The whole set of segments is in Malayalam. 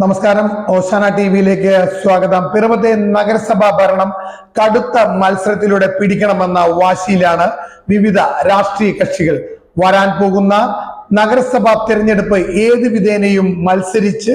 നമസ്കാരം. ഓശാന ടി വിയിലേക്ക് സ്വാഗതം. പിറവത്തെ നഗരസഭാ ഭരണം കടുത്ത മത്സരത്തിലൂടെ പിടിക്കണമെന്ന വാശിയിലാണ് വിവിധ രാഷ്ട്രീയ കക്ഷികൾ വരാൻ പോകുന്ന നഗരസഭാ തിരഞ്ഞെടുപ്പ് ഏത് വിധേനയും മത്സരിച്ച്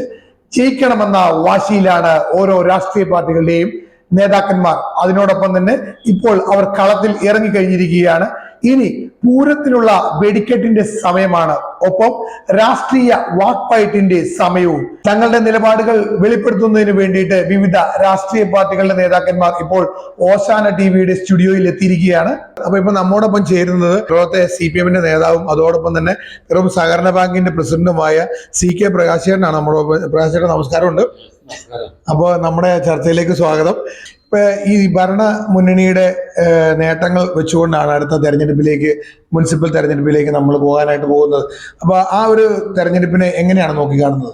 ജയിക്കണമെന്ന വാശിയിലാണ് ഓരോ രാഷ്ട്രീയ പാർട്ടികളുടെയും നേതാക്കന്മാർ. അതിനോടൊപ്പം തന്നെ ഇപ്പോൾ അവർ കളത്തിൽ ഇറങ്ങിക്കഴിഞ്ഞിരിക്കുകയാണ്. ഇനി പൂരത്തിനുള്ള വെടിക്കെട്ടിന്റെ സമയമാണ്. ഒപ്പം രാഷ്ട്രീയ വാക്പൈറ്റിന്റെ സമയവും. തങ്ങളുടെ നിലപാടുകൾ വെളിപ്പെടുത്തുന്നതിന് വേണ്ടിയിട്ട് വിവിധ രാഷ്ട്രീയ പാർട്ടികളുടെ നേതാക്കന്മാർ ഇപ്പോൾ ഓശാന ടി വിയുടെ സ്റ്റുഡിയോയിൽ എത്തിയിരിക്കുകയാണ്. അപ്പൊ ഇപ്പൊ നമ്മോടൊപ്പം ചേരുന്നത് ലോകത്തെ സി പി എമ്മിന്റെ നേതാവും അതോടൊപ്പം തന്നെ പിറവം സഹകരണ ബാങ്കിന്റെ പ്രസിഡന്റുമായ സി കെ പ്രകാശേട്ടനാണ്. നമ്മളോടൊപ്പം പ്രകാശേട്ടൻ നമസ്കാരമുണ്ട്. അപ്പോൾ നമ്മുടെ ചർച്ചയിലേക്ക് സ്വാഗതം. ഇപ്പൊ ഈ ഭരണ മുന്നണിയുടെ നേട്ടങ്ങൾ വെച്ചുകൊണ്ടാണ് അടുത്ത തെരഞ്ഞെടുപ്പിലേക്ക് മുനിസിപ്പൽ തെരഞ്ഞെടുപ്പിലേക്ക് നമ്മൾ പോകാനായിട്ട് പോകുന്നത്. അപ്പൊ ആ ഒരു തെരഞ്ഞെടുപ്പിനെ എങ്ങനെയാണ് നോക്കി കാണുന്നത്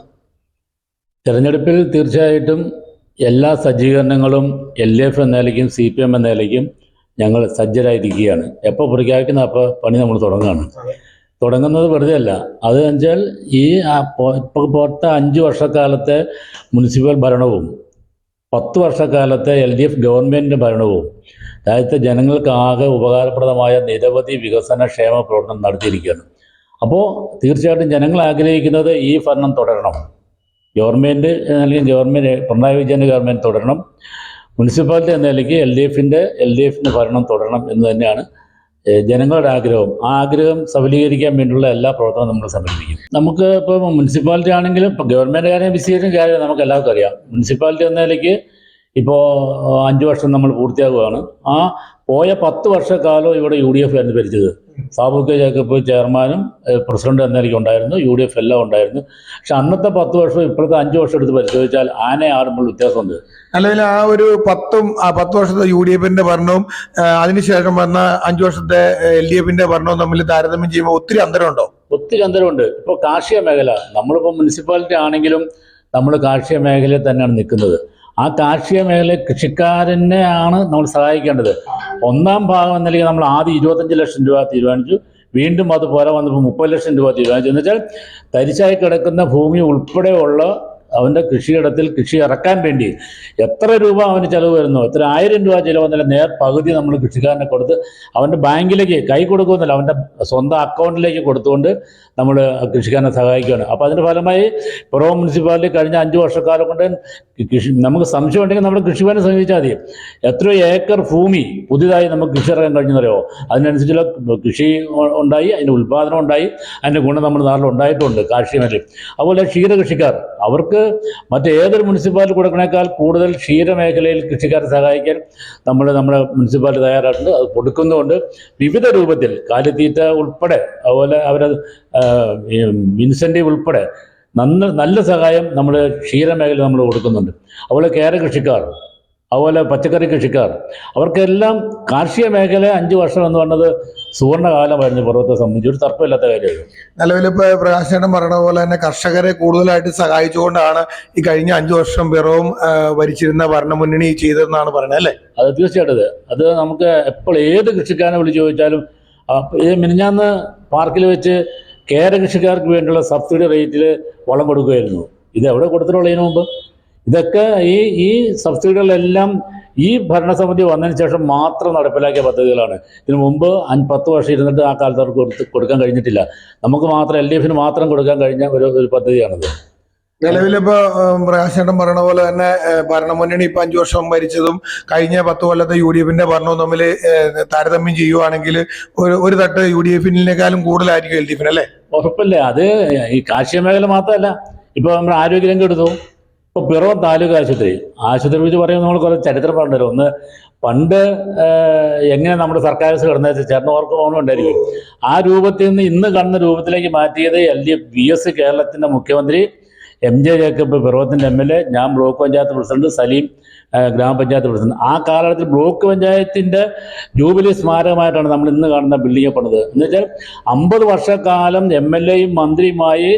തെരഞ്ഞെടുപ്പിൽ തീർച്ചയായിട്ടും എല്ലാ സജ്ജീകരണങ്ങളും എൽ ഡി എഫ് എന്ന നിലയ്ക്കും സി പി എം എന്ന നിലയ്ക്കും ഞങ്ങൾ സജ്ജരായിരിക്കുകയാണ്. എപ്പോൾ പ്രഖ്യാപിക്കുന്ന അപ്പോൾ പണി നമ്മൾ തുടങ്ങുകയാണ്. തുടങ്ങുന്നത് വെറുതെ അല്ല. അത് വെച്ചാൽ ഈ ഇപ്പോൾ പോട്ട അഞ്ച് വർഷക്കാലത്തെ മുനിസിപ്പൽ ഭരണവും പത്ത് വർഷക്കാലത്തെ എൽ ഡി എഫ് ഗവൺമെന്റ് ഭരണവും രാജ്യത്തെ ജനങ്ങൾക്കാകെ ഉപകാരപ്രദമായ നിരവധി വികസന ക്ഷേമ പ്രവർത്തനം നടത്തിയിരിക്കുകയാണ്. അപ്പോൾ തീർച്ചയായിട്ടും ജനങ്ങൾ ആഗ്രഹിക്കുന്നത് ഈ ഭരണം തുടരണം. ഗവൺമെന്റ് അല്ലെങ്കിൽ ഗവൺമെന്റ് പിണറായി വിജയന്റെ ഗവൺമെന്റ് തുടരണം. മുനിസിപ്പാലിറ്റി എന്ന നിലയ്ക്ക് എൽ ഡി എഫിന്റെ എൽ ഡി എഫിന്റെ ഭരണം തുടരണം എന്ന് തന്നെയാണ് ജനങ്ങളുടെ ആഗ്രഹം ആ ആഗ്രഹം സഫലീകരിക്കാൻ വേണ്ടിയുള്ള എല്ലാ പ്രവർത്തനവും നമ്മൾ സംഘടിപ്പിക്കും. നമുക്ക് ഇപ്പോൾ മുനിസിപ്പാലിറ്റി ആണെങ്കിലും ഇപ്പോൾ ഗവൺമെന്റ് കാര്യം വിശദീകരിച്ച കാര്യം നമുക്ക് എല്ലാവർക്കും അറിയാം. മുനിസിപ്പാലിറ്റി എന്ന നിലയ്ക്ക് ഇപ്പോൾ അഞ്ച് വർഷം നമ്മൾ പൂർത്തിയാകുകയാണ് ആ പോയ പത്ത് വർഷക്കാലം ഇവിടെ യു ഡി എഫ് ആയിരുന്നു ഭരിച്ചത്. സാബുക്ക് ജേക്കബ് ചെയർമാനും പ്രസിഡന്റ് എന്ന നിലയ്ക്ക് ഉണ്ടായിരുന്നു. യു ഡി എഫ് എല്ലാം ഉണ്ടായിരുന്നു. പക്ഷെ അന്നത്തെ പത്ത് വർഷം ഇപ്പോഴത്തെ അഞ്ച് വർഷം എടുത്ത് പരിശോധിച്ചാൽ ആനെ ആറുമ്പോൾ വ്യത്യാസമുണ്ട്. അല്ലെങ്കിൽ ആ ഒരു പത്തും ആ പത്ത് വർഷത്തെ യു ഡി എഫിന്റെ ഭരണവും അതിനുശേഷം വന്ന അഞ്ചു വർഷത്തെ എൽ ഡി എഫിന്റെ ഭരണവും തമ്മിൽ താരതമ്യം ചെയ്യുമ്പോൾ ഒത്തിരി അന്തരമുണ്ടോ? ഒത്തിരി അന്തരമുണ്ട്. ഇപ്പോൾ കാർഷിക മേഖല നമ്മളിപ്പോൾ മുനിസിപ്പാലിറ്റി ആണെങ്കിലും നമ്മൾ കാർഷിക മേഖലയിൽ തന്നെയാണ് നിൽക്കുന്നത്. ആ കാർഷിക മേഖല കൃഷിക്കാരനെ ആണ് നമ്മൾ സഹായിക്കേണ്ടത്. ഒന്നാം ഭാഗം എന്ന നിലയ്ക്ക് നമ്മൾ ആദ്യം ഇരുപത്തഞ്ച് ലക്ഷം രൂപ തീരുമാനിച്ചു. വീണ്ടും അത് പോരാ വന്നപ്പോൾ മുപ്പത് ലക്ഷം രൂപ തീരുമാനിച്ചു. എന്ന് വെച്ചാൽ തരിശായി കിടക്കുന്ന ഭൂമി ഉൾപ്പെടെയുള്ള അവന്റെ കൃഷിയിടത്തിൽ കൃഷി ഇറക്കാൻ വേണ്ടി എത്ര രൂപ അവന് ചിലവ് വരുന്നു എത്ര ആയിരം രൂപ ചിലവ് വന്നാലും നേർ പകുതി നമ്മൾ കൃഷിക്കാരനെ കൊടുത്ത് അവന്റെ ബാങ്കിലേക്ക് കൈ കൊടുക്കുമെന്നല്ല അവന്റെ സ്വന്തം അക്കൗണ്ടിലേക്ക് കൊടുത്തുകൊണ്ട് നമ്മൾ കൃഷിക്കാരനെ സഹായിക്കുകയാണ്. അപ്പോൾ അതിന്റെ ഫലമായി പുറവ് മുനിസിപ്പാലിറ്റി കഴിഞ്ഞ അഞ്ച് വർഷക്കാലം കൊണ്ട് കൃഷി നമുക്ക് സംശയം ഉണ്ടെങ്കിൽ നമ്മൾ കൃഷിഭവനെ സമീപിച്ചാൽ മതി. എത്രയോ ഏക്കർ ഭൂമി പുതിയതായി നമുക്ക് കൃഷി ഇറക്കാൻ കഴിഞ്ഞെന്നറിയോ? അതിനനുസരിച്ചുള്ള കൃഷി ഉണ്ടായി അതിന്റെ ഉൽപ്പാദനം ഉണ്ടായി അതിന്റെ ഗുണം നമ്മുടെ നാട്ടിൽ ഉണ്ടായിട്ടുണ്ട് കാർഷിക മേഖലയിൽ. അതുപോലെ ക്ഷീര കൃഷിക്കാർ അവർക്ക് മറ്റേതൊരു മുനിസിപ്പാലിറ്റി കൊടുക്കണേക്കാൾ കൂടുതൽ ക്ഷീരമേഖലയിൽ കൃഷിക്കാരെ സഹായിക്കാൻ നമ്മൾ നമ്മുടെ മുനിസിപ്പാലിറ്റി തയ്യാറായിട്ടുണ്ട്. അത് കൊടുക്കുന്നുണ്ട് വിവിധ രൂപത്തിൽ കാലിത്തീറ്റ ഉൾപ്പെടെ അതുപോലെ അവരെ ഇൻസെന്റീവ് ഉൾപ്പെടെ നന്ന നല്ല സഹായം നമ്മൾ ക്ഷീരമേഖല നമ്മൾ കൊടുക്കുന്നുണ്ട്. അതുപോലെ കേര കൃഷിക്കാർ അതുപോലെ പച്ചക്കറി കൃഷിക്കാർ അവർക്കെല്ലാം കാർഷിക മേഖല അഞ്ച് വർഷം എന്ന് പറഞ്ഞത് സുവർണകാലമായിരുന്നു പർവത്തെ സംബന്ധിച്ച്. ഒരു തർക്കമില്ലാത്ത കാര്യമായിരുന്നു. നിലവിൽ പ്രകാശനം പ്രകാശേട്ടൻ പറഞ്ഞ പോലെ തന്നെ കർഷകരെ കൂടുതലായിട്ട് സഹായിച്ചുകൊണ്ടാണ് ഈ കഴിഞ്ഞ അഞ്ചു വർഷം പിറവും ഭരിച്ചിരുന്ന ഭരണമുന്നണി ചെയ്തതെന്നാണ് പറയുന്നത് അല്ലേ? അത് തീർച്ചയായിട്ടും അത്. നമുക്ക് എപ്പോൾ ഏത് കൃഷിക്കാരനെ വിളിച്ച് ചോദിച്ചാലും ഈ മിനിഞ്ഞാന്ന് പാർക്കിൽ വെച്ച് കേര കൃഷിക്കാർക്ക് വേണ്ടിയുള്ള സബ്സിഡി റേറ്റിൽ വളം കൊടുക്കുമായിരുന്നു ഇത് എവിടെ കൊടുത്തിട്ടുള്ളതിന് മുമ്പ്? ഇതൊക്കെ ഈ ഈ സബ്സിഡികളെല്ലാം ഈ ഭരണസമിതി വന്നതിന് ശേഷം മാത്രം നടപ്പിലാക്കിയ പദ്ധതികളാണ്. ഇതിനു മുമ്പ് പത്ത് വർഷം ഇരുന്നിട്ട് ആ കാലത്ത് അവർക്ക് കൊടുത്ത് കൊടുക്കാൻ കഴിഞ്ഞിട്ടില്ല. നമുക്ക് മാത്രം എൽ ഡി എഫിന് മാത്രം കൊടുക്കാൻ കഴിഞ്ഞ ഒരു ഒരു പദ്ധതിയാണിത്. നിലവിലിപ്പോ പ്രകാശേട്ടൻ പറഞ്ഞ പോലെ തന്നെ ഭരണ ഭരണമുന്നണി ഇപ്പൊ അഞ്ചു വർഷം ഭരിച്ചതും കഴിഞ്ഞ പത്ത് കൊല്ലത്തെ യു ഡി എഫിന്റെ ഭരണവും തമ്മിൽ താരതമ്യം ചെയ്യുവാണെങ്കിൽ ഒരു ഒരു തട്ട് യു ഡി എഫിനേക്കാളും കൂടുതലായിരിക്കും എൽ ഡി എഫിന് അല്ലേ? ഉറപ്പല്ലേ. അത് ഈ കാർഷിക മേഖല മാത്രമല്ല. ഇപ്പൊ നമ്മുടെ ആരോഗ്യരംഗം എടുത്തു. ഇപ്പോൾ പിറവം താലൂക്ക് ആശുപത്രി. ആശുപത്രി വെച്ച് പറയുമ്പോൾ നമ്മൾ കുറേ ചരിത്രം പറഞ്ഞുതരും ഒന്ന് പണ്ട് എങ്ങനെ നമ്മുടെ സർക്കാർ കിടന്ന ചേർന്നവർക്ക് ഓർമ്മയുണ്ടായിരിക്കും ആ രൂപത്തിൽ നിന്ന് ഇന്ന് കാണുന്ന രൂപത്തിലേക്ക് മാറ്റിയത് L D F V S കേരളത്തിന്റെ മുഖ്യമന്ത്രി എം ജെ ജേക്കബ് പിറവത്തിന്റെ എം എൽ എ ഞാൻ ബ്ലോക്ക് പഞ്ചായത്ത് പ്രസിഡന്റ് സലീം ഗ്രാമപഞ്ചായത്ത് പ്രസിഡന്റ് ആ കാലഘട്ടത്തിൽ ബ്ലോക്ക് പഞ്ചായത്തിന്റെ ജൂബിലി സ്മാരകമായിട്ടാണ് നമ്മൾ ഇന്ന് കാണുന്ന ബിൽഡിംഗ് പണിത്. എന്ന് വെച്ചാൽ അമ്പത് വർഷക്കാലം എം എൽ എയും മന്ത്രിയുമായി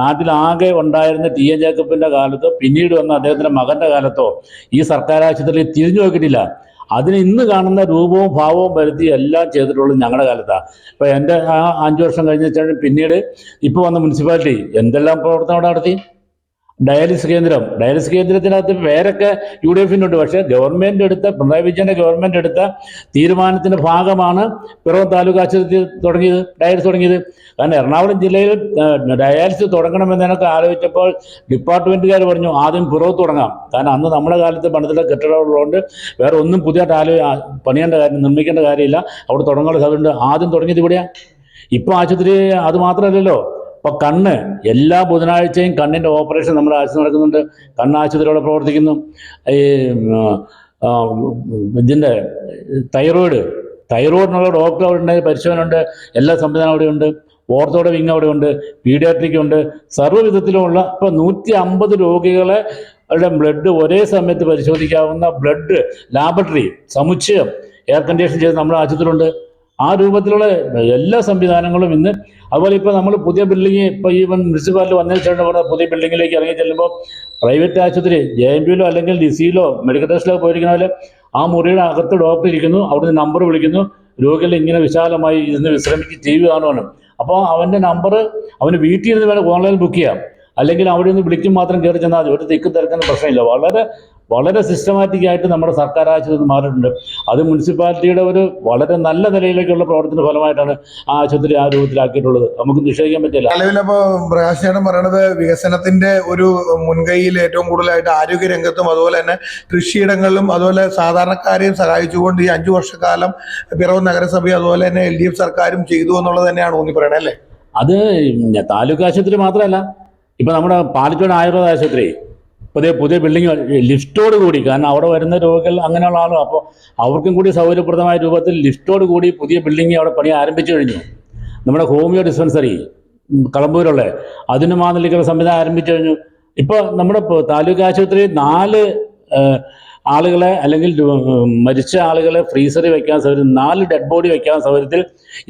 നാട്ടിലാകെ ഉണ്ടായിരുന്ന ടി എൻ ജേക്കബിന്റെ കാലത്തോ പിന്നീട് വന്ന അദ്ദേഹത്തിന്റെ മകന്റെ കാലത്തോ ഈ സർക്കാർ ആശുപത്രിയിൽ തിരിഞ്ഞു നോക്കിയിട്ടില്ല. അതിന് ഇന്ന് കാണുന്ന രൂപവും ഭാവവും വരുത്തി എല്ലാം ചെയ്തിട്ടുള്ളത് ഞങ്ങളുടെ കാലത്താണ് ഇപ്പോൾ എന്റെ ആ അഞ്ച് വർഷം കഴിഞ്ഞ പിന്നീട് ഇപ്പോൾ വന്ന മുനിസിപ്പാലിറ്റി എന്തെല്ലാം പ്രവർത്തനം അവിടെ നടത്തി? ഡയാലിസിസ് കേന്ദ്രം. ഡയാലിസ് കേന്ദ്രത്തിനകത്ത് പേരൊക്കെ യു ഡി എഫിനുണ്ട്. പക്ഷേ ഗവൺമെന്റ് എടുത്ത പിണറായി വിജയന്റെ ഗവൺമെന്റ് എടുത്ത തീരുമാനത്തിന്റെ ഭാഗമാണ് പിറവം താലൂക്ക് ആശുപത്രി തുടങ്ങിയത് ഡയാലിസ് തുടങ്ങിയത്. കാരണം എറണാകുളം ജില്ലയിൽ ഡയാലിസ് തുടങ്ങണമെന്നതിനൊക്കെ ആലോചിച്ചപ്പോൾ ഡിപ്പാർട്ട്മെന്റുകാർ പറഞ്ഞു ആദ്യം പിറവ് തുടങ്ങാം. കാരണം അന്ന് നമ്മുടെ കാലത്ത് പണിതിട്ട കെട്ടിടമുള്ളതുകൊണ്ട് വേറെ ഒന്നും പുതിയതായിട്ട് ആലോ പണിയേണ്ട കാര്യം നിർമ്മിക്കേണ്ട കാര്യമില്ല. അവിടെ തുടങ്ങാനുള്ള സാധ്യതയുണ്ട് ആദ്യം തുടങ്ങിയത് ഇവിടെയാ. ഇപ്പൊ ആശുപത്രി അത് മാത്രമല്ലല്ലോ. ഇപ്പൊ കണ്ണ് എല്ലാ ബുധനാഴ്ചയും കണ്ണിന്റെ ഓപ്പറേഷൻ നമ്മുടെ ആശുപത്രി നടക്കുന്നുണ്ട്. കണ്ണ് ആശുപത്രിയോടെ പ്രവർത്തിക്കുന്നു. ഈ ഇതിന്റെ തൈറോയിഡ് തൈറോയിഡിനുള്ള ഡോക്ടർ അവിടെ ഉണ്ട് പരിശോധന ഉണ്ട് എല്ലാ സംവിധാനം അവിടെ ഉണ്ട് ഓർത്തോടെ വിങ് അവിടെ ഉണ്ട് പീഡിയാട്രിക് ഉണ്ട്. സർവവിധത്തിലുമുള്ള ഇപ്പൊ നൂറ്റി അമ്പത് രോഗികളെ അവരുടെ ബ്ലഡ് ഒരേ സമയത്ത് പരിശോധിക്കാവുന്ന ബ്ലഡ് ലാബറട്ടറി സമുച്ചയം എയർ കണ്ടീഷൻ ചെയ്ത് നമ്മുടെ ആശുപത്രിയിലുണ്ട്. ആ രൂപത്തിലുള്ള എല്ലാ സംവിധാനങ്ങളും ഇന്ന് അതുപോലെ ഇപ്പോൾ നമ്മൾ പുതിയ ബിൽഡിംഗ് ഇപ്പോൾ ഈവൻ മുനിസിപ്പാലിറ്റി വന്നതിന് ശേഷം പറഞ്ഞ പുതിയ ബിൽഡിങ്ങിലേക്ക് ഇറങ്ങി ചെല്ലുമ്പോൾ പ്രൈവറ്റ് ആശുപത്രി ജെ എം പിയിലോ അല്ലെങ്കിൽ ഡിസിയിലോ മെഡിക്കൽ ടെസ്റ്റിലോ പോയിരിക്കുന്ന പോലെ ആ മുറിയുടെ അകത്ത് ഡോക്ടർ ഇരിക്കുന്നു അവിടുന്ന് നമ്പർ വിളിക്കുന്നു രോഗികൾ ഇങ്ങനെ വിശാലമായി ഇരുന്ന് വിശ്രമിച്ച് ടി വി കാണുവാണ്. അപ്പോൾ അവന്റെ നമ്പർ അവന് വീട്ടിൽ ഇരുന്ന് വേണം ഓൺലൈൻ ബുക്ക് ചെയ്യാം. അല്ലെങ്കിൽ അവിടെ നിന്ന് വിളിക്കും മാത്രം കയറി ചെന്നാൽ ഒരു തിക്കും തിരക്കുന്ന പ്രശ്നമില്ല. വളരെ വളരെ സിസ്റ്റമാറ്റിക് ആയിട്ട് നമ്മുടെ സർക്കാർ ആശുപത്രി മാറിയിട്ടുണ്ട്. അത് മുനിസിപ്പാലിറ്റിയുടെ ഒരു വളരെ നല്ല നിലയിലേക്കുള്ള പ്രവർത്തന ഫലമായിട്ടാണ് ആ ആശുപത്രി ആ രൂപത്തിലാക്കിയിട്ടുള്ളത്. നമുക്ക് നിഷേധിക്കാൻ പറ്റില്ല. നിലവിലിപ്പോ പ്രകാശനം പറയണത് വികസനത്തിന്റെ ഒരു മുൻകൈയിൽ ഏറ്റവും കൂടുതലായിട്ട് ആരോഗ്യ രംഗത്തും അതുപോലെ തന്നെ കൃഷിയിടങ്ങളിലും അതുപോലെ സാധാരണക്കാരെയും സഹായിച്ചുകൊണ്ട് ഈ അഞ്ചു വർഷക്കാലം പിറവ് നഗരസഭയും അതുപോലെ തന്നെ എൽ ഡി എഫ് സർക്കാരും ചെയ്തു എന്നുള്ളത് തന്നെയാണ് ഊന്നി പറയണത് അല്ലേ? അത് താലൂക്ക് ആശുപത്രി മാത്രമല്ല. ഇപ്പൊ നമ്മുടെ പാലച്ചോട് ആയുർവേദ ആശുപത്രി പുതിയ പുതിയ ബിൽഡിംഗ് ലിഫ്റ്റോട് കൂടി കാരണം അവിടെ വരുന്ന രോഗികൾ അങ്ങനെയുള്ള ആളുകൾ അപ്പോൾ അവർക്കും കൂടി സൗകര്യപ്രദമായ രൂപത്തിൽ ലിഫ്റ്റോട് കൂടി പുതിയ ബിൽഡിംഗ് അവിടെ പണി ആരംഭിച്ചു കഴിഞ്ഞു. നമ്മുടെ ഹോമിയോ ഡിസ്പെൻസറി കളമ്പൂരുള്ള അതിന് മാതൃകയുള്ള സംവിധാനം ആരംഭിച്ചു കഴിഞ്ഞു. ഇപ്പോൾ നമ്മുടെ താലൂക്ക് ആശുപത്രി നാല് ആളുകളെ അല്ലെങ്കിൽ മരിച്ച ആളുകളെ ഫ്രീസറിൽ വെക്കാൻ സൗകര്യം നാല് ഡെഡ് ബോഡി വെക്കാൻ സൗകര്യത്തിൽ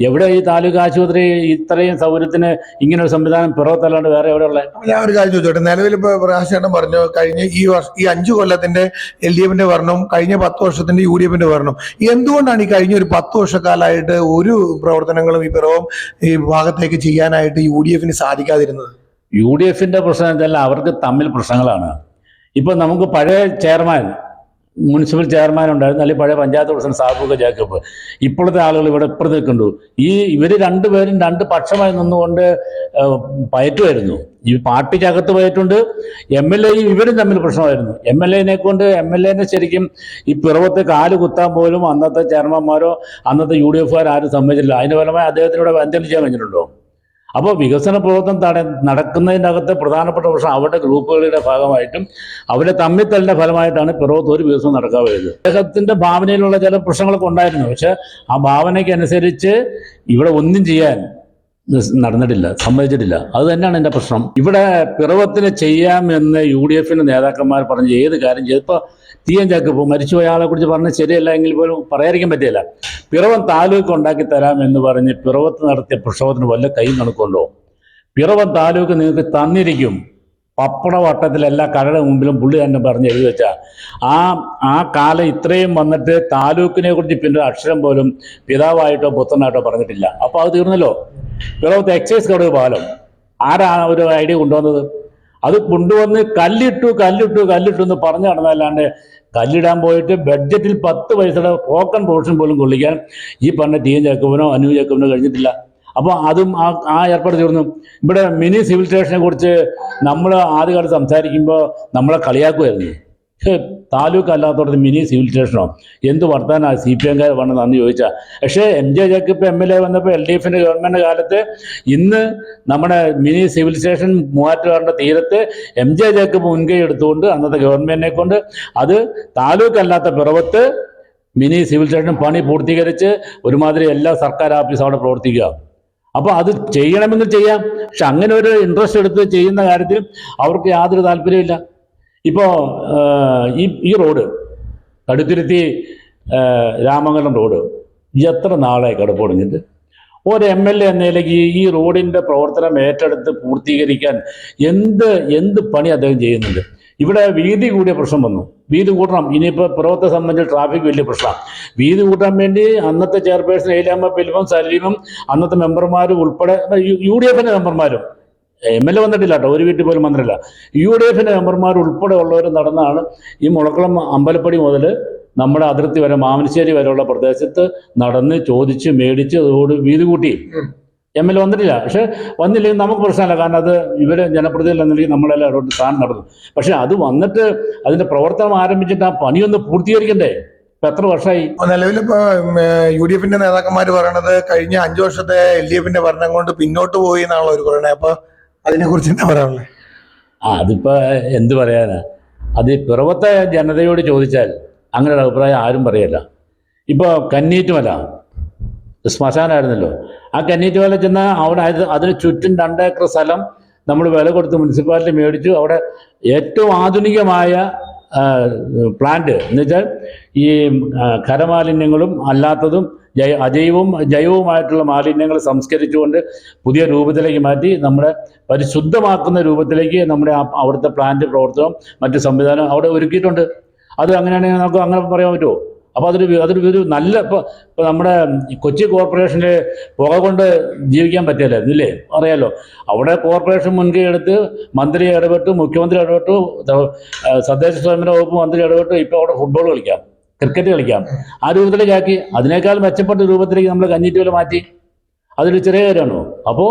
എവിടെ ഈ താലൂക്ക് ആശുപത്രി ഇത്രയും സൗകര്യത്തിന് ഇങ്ങനെ ഒരു സംവിധാനം പിറവത്തല്ലാണ്ട് വേറെ എവിടെ ഉള്ളത് ഞാൻ ഒരു കാര്യം ചോദിച്ചോട്ടെ നിലവിൽ ഇപ്പൊ പ്രകാശേട്ടൻ പറഞ്ഞു കഴിഞ്ഞ ഈ വർഷം ഈ അഞ്ച് കൊല്ലത്തിന്റെ എൽ ഡി എഫിന്റെ ഭരണവും കഴിഞ്ഞ പത്ത് വർഷത്തിന്റെ യു ഡി എഫിന്റെ ഭരണവും എന്തുകൊണ്ടാണ് ഈ കഴിഞ്ഞ ഒരു പത്ത് വർഷക്കാലമായിട്ട് ഒരു പ്രവർത്തനങ്ങളും ഈ പിറവും ഈ ഭാഗത്തേക്ക് ചെയ്യാനായിട്ട് യു ഡി എഫിന് സാധിക്കാതിരുന്നത്? യു ഡി എഫിന്റെ പ്രശ്നം എന്തല്ല അവർക്ക് തമ്മിൽ പ്രശ്നങ്ങളാണ്. ഇപ്പൊ നമുക്ക് പഴയ ചെയർമാൻ മുനിസിപ്പൽ ചെയർമാൻ ഉണ്ടായിരുന്നു. അല്ലെങ്കിൽ പഴയ പഞ്ചായത്ത് പ്രസിഡന്റ് സാബുക ജേക്കബ്. ഇപ്പോഴത്തെ ആളുകൾ ഇവിടെ ഇപ്പുറത്ത് നിൽക്കുന്നുണ്ടു. ഈ ഇവർ രണ്ടുപേരും രണ്ട് പക്ഷമായി നിന്നുകൊണ്ട് പയറ്റുമായിരുന്നു. ഈ പാർട്ടിക്കകത്ത് പോയിട്ടുണ്ട് എം എൽ എയും ഇവരും തമ്മിൽ പ്രശ്നമായിരുന്നു. എം എൽ എനെ കൊണ്ട് എം എൽ എനെ ശരിക്കും ഈ പിറവത്തെ കാൽ കുത്താൻ പോലും അന്നത്തെ ചെയർമാന്മാരോ അന്നത്തെ യു ഡി എഫുകാർ ആരും സമ്മതിച്ചില്ല അതിന് ഫലമായി അദ്ദേഹത്തിനോട് എന്തെങ്കിലും ചെയ്യാൻ കഴിഞ്ഞിട്ടുണ്ടോ? അപ്പോൾ വികസന പ്രവർത്തനം തട നടക്കുന്നതിന്റെ അകത്ത് പ്രധാനപ്പെട്ട പ്രശ്നം അവരുടെ ഗ്രൂപ്പുകളുടെ ഭാഗമായിട്ടും അവരെ തമ്മിൽ തന്നെ ഫലമായിട്ടാണ് പിറവത്ത് ഒരു വികസനം നടക്കാൻ വരുന്നത്. അദ്ദേഹത്തിന്റെ ഭാവനയിലുള്ള ചില പ്രശ്നങ്ങളൊക്കെ ഉണ്ടായിരുന്നു. പക്ഷേ ആ ഭാവനയ്ക്ക് അനുസരിച്ച് ഇവിടെ ഒന്നും ചെയ്യാൻ നടന്നിട്ടില്ല സമ്മതിച്ചിട്ടില്ല. അത് തന്നെയാണ് എന്റെ പ്രശ്നം. ഇവിടെ പിറവത്തിന് ചെയ്യാമെന്ന് യു ഡി എഫിന്റെ നേതാക്കന്മാർ പറഞ്ഞ് ഏത് കാര്യം ചെയ്തു ഇപ്പോൾ ടി എൻ ജാക്കബ് മരിച്ചുപോയ ആളെ കുറിച്ച് പറഞ്ഞ് ശരിയല്ല എങ്കിൽ പോലും പറയാതിരിക്കാൻ പറ്റില്ല. പിറവം താലൂക്ക് ഉണ്ടാക്കി തരാം എന്ന് പറഞ്ഞ് പിറവത്ത് നടത്തിയ പ്രക്ഷോഭത്തിന് വല്ല കൈ നടക്കുന്നുണ്ടോ പിറവം താലൂക്ക് നിങ്ങൾക്ക് തന്നിരിക്കും. പപ്പട വട്ടത്തിൽ എല്ലാ കടയുടെ മുമ്പിലും പുള്ളി തന്നെ പറഞ്ഞ് എഴുതി വെച്ച. ആ ആ കാലം ഇത്രയും വന്നിട്ട് താലൂക്കിനെ കുറിച്ച് പിന്നെ അക്ഷരം പോലും പിതാവായിട്ടോ പുത്രനായിട്ടോ പറഞ്ഞിട്ടില്ല. അപ്പോൾ അത് തീർന്നല്ലോ? പിറവത്ത് എക്സൈസ് കടവ് പാലം. ആരാണ് ഒരു ഐഡിയ കൊണ്ടുവന്നത്? അത് കൊണ്ടുവന്ന് കല്ലിട്ടു കല്ലിട്ടു കല്ലിട്ടു എന്ന് പറഞ്ഞു നടന്നല്ലാണ്ട് കല്ലിടാൻ പോയിട്ട് ബഡ്ജറ്റിൽ പത്ത് പൈസയുടെ ടോക്കൺ പോർഷൻ പോലും കൊള്ളിക്കാൻ ഈ പറഞ്ഞ ടി എൻ ജേക്കബിനോ അനു ജേക്കബിനോ കഴിഞ്ഞിട്ടില്ല. അപ്പോൾ അതും ആ ആ ഏർപ്പാട് തീർന്നു. ഇവിടെ മിനി സിവിൽ സ്റ്റേഷനെ കുറിച്ച് നമ്മൾ ആദ്യകാലത്ത് സംസാരിക്കുമ്പോൾ നമ്മളെ കളിയാക്കുമായിരുന്നു താലൂക്ക് അല്ലാത്തടത്ത് മിനി സിവിൽ സ്റ്റേഷനോ? എന്ത് വർത്താനാണ് സി പി എംകാർ വന്ന് അന്ന് ചോദിച്ചാൽ പക്ഷേ M J Jacob M L A വന്നപ്പോൾ എൽ ഡി എഫിന്റെ ഗവൺമെന്റ് കാലത്ത് ഇന്ന് നമ്മുടെ മിനി സിവിൽ സ്റ്റേഷൻ മൂവാറ്റുകാരുടെ തീരത്ത് എം ജെ ജേക്കബ് മുൻകൈ എടുത്തുകൊണ്ട് അന്നത്തെ ഗവൺമെന്റിനെ കൊണ്ട് അത് താലൂക്ക് അല്ലാത്ത പിറവത്ത് മിനി സിവിൽ സ്റ്റേഷൻ പണി പൂർത്തീകരിച്ച് ഒരുമാതിരി എല്ലാ സർക്കാർ ഓഫീസും അവിടെ പ്രവർത്തിക്കുക. അപ്പോൾ അത് ചെയ്യണമെങ്കിൽ ചെയ്യാം. പക്ഷെ അങ്ങനെ ഒരു ഇൻട്രസ്റ്റ് എടുത്ത് ചെയ്യുന്ന കാര്യത്തിൽ അവർക്ക് യാതൊരു താല്പര്യമില്ല ഇപ്പോൾ ഈ ഈ റോഡ് കടുത്തിരുത്തി രാമംഗലം റോഡ് എത്ര നാളായി കിടപ്പുടങ്ങിയിട്ട് ഒരു എം എൽ എ എന്ന നിലയ്ക്ക് ഈ- റോഡിന്റെ പ്രവർത്തനം ഏറ്റെടുത്ത് പൂർത്തീകരിക്കാൻ എന്ത് എന്ത് പണി അദ്ദേഹം ചെയ്യുന്നുണ്ട്? ഇവിടെ വീതി കൂടിയ പ്രശ്നം വന്നു. വീതി കൂട്ടണം. ഇനിയിപ്പോൾ പുറത്തെ സംബന്ധിച്ച് ട്രാഫിക് വലിയ പ്രശ്നമാണ് വീതി കൂട്ടാൻ വേണ്ടി അന്നത്തെ ചെയർപേഴ്സൺ ഏലാമ്മ പിൽവം സലീമും അന്നത്തെ മെമ്പർമാരും ഉൾപ്പെടെ യു ഡി എഫിന്റെ മെമ്പർമാരും. എം എൽ എ വന്നിട്ടില്ല കേട്ടോ. ഒരു വീട്ടിൽ പോലും വന്നിട്ടില്ല. യു ഡി എഫിന്റെ മെമ്പർമാർ ഉൾപ്പെടെ ഉള്ളവർ നടന്നാണ് ഈ മുളക്കുളം അമ്പലപ്പടി മുതൽ നമ്മുടെ അതിർത്തി വരെ മാമനശ്ശേരി വരെയുള്ള പ്രദേശത്ത് നടന്ന് ചോദിച്ച് മേടിച്ച് അതോട് വീതി കൂട്ടി. എം എൽ എ വന്നിട്ടില്ല. പക്ഷെ വന്നില്ലെങ്കിൽ നമുക്ക് പ്രശ്നമല്ല. കാരണം അത് ഇവർ ജനപ്രതിനിധികൾ നിലയിൽ നമ്മളെല്ലാം അവരോട് സാധനം നടന്നു പക്ഷെ അത് വന്നിട്ട് അതിന്റെ പ്രവർത്തനം ആരംഭിച്ചിട്ട് ആ പണിയൊന്ന് പൂർത്തീകരിക്കണ്ടേ? ഇപ്പൊ എത്ര വർഷമായി നിലവിലിപ്പോ യു ഡി എഫിന്റെ നേതാക്കന്മാർ പറയണത് കഴിഞ്ഞ അഞ്ചു വർഷത്തെ എൽ ഡി എഫിന്റെ ഭരണം കൊണ്ട് പിന്നോട്ട് പോയി എന്നാണല്ലോ ഒരു പറയണേ അപ്പൊ അതിനെ കുറിച്ച് എന്താ പറയാനുള്ളത്? ആ അതിപ്പോൾ എന്ത് പറയാനാ? അത് പിറവത്തെ ജനതയോട് ചോദിച്ചാൽ അങ്ങനെ ഒരു അഭിപ്രായം ആരും പറയല്ല. ഇപ്പോൾ കന്നീറ്റുമല ശ്മശാനമായിരുന്നല്ലോ ആ കന്നീറ്റുമല ചെന്ന് അവിടെ അത് അതിന് ചുറ്റും രണ്ടേക്കർ സ്ഥലം നമ്മൾ വില കൊടുത്ത് മുനിസിപ്പാലിറ്റി മേടിച്ചു. അവിടെ ഏറ്റവും ആധുനികമായ പ്ലാന്റ് എന്നുവെച്ചാൽ ഈ ഖരമാലിന്യങ്ങളും അല്ലാത്തതും ജൈ അജൈവവും ജൈവവുമായിട്ടുള്ള മാലിന്യങ്ങൾ സംസ്കരിച്ചുകൊണ്ട് പുതിയ രൂപത്തിലേക്ക് മാറ്റി നമ്മുടെ പരിശുദ്ധമാക്കുന്ന രൂപത്തിലേക്ക് നമ്മുടെ അവിടുത്തെ പ്ലാന്റ് പ്രവർത്തനം മറ്റു സംവിധാനം അവിടെ ഒരുക്കിയിട്ടുണ്ട്. അത് അങ്ങനെയാണെങ്കിൽ നമുക്ക് അങ്ങനെ പറയാൻ പറ്റുമോ? അപ്പോൾ അതൊരു അതൊരു ഒരു നല്ല ഇപ്പോൾ ഇപ്പോൾ നമ്മുടെ കൊച്ചി കോർപ്പറേഷനിൽ പുക കൊണ്ട് ജീവിക്കാൻ പറ്റില്ല ഇല്ലേ? അറിയാലോ. അവിടെ കോർപ്പറേഷൻ മുൻകൈ എടുത്ത് മന്ത്രി ഇടപെട്ടു മുഖ്യമന്ത്രി ഇടപെട്ടു തദ്ദേശ സ്വയംഭരണ വകുപ്പ് മന്ത്രി ഇടപെട്ടു ഇപ്പോൾ അവിടെ ഫുട്ബോൾ കളിക്കാം ക്രിക്കറ്റ് കളിക്കാം. ആ രൂപത്തിലേക്കാക്കി. അതിനേക്കാൾ മെച്ചപ്പെട്ട രൂപത്തിലേക്ക് നമ്മൾ കഞ്ഞിറ്റുപോലെ മാറ്റി. അതൊരു ചെറിയ കാര്യമാണ്? അപ്പോൾ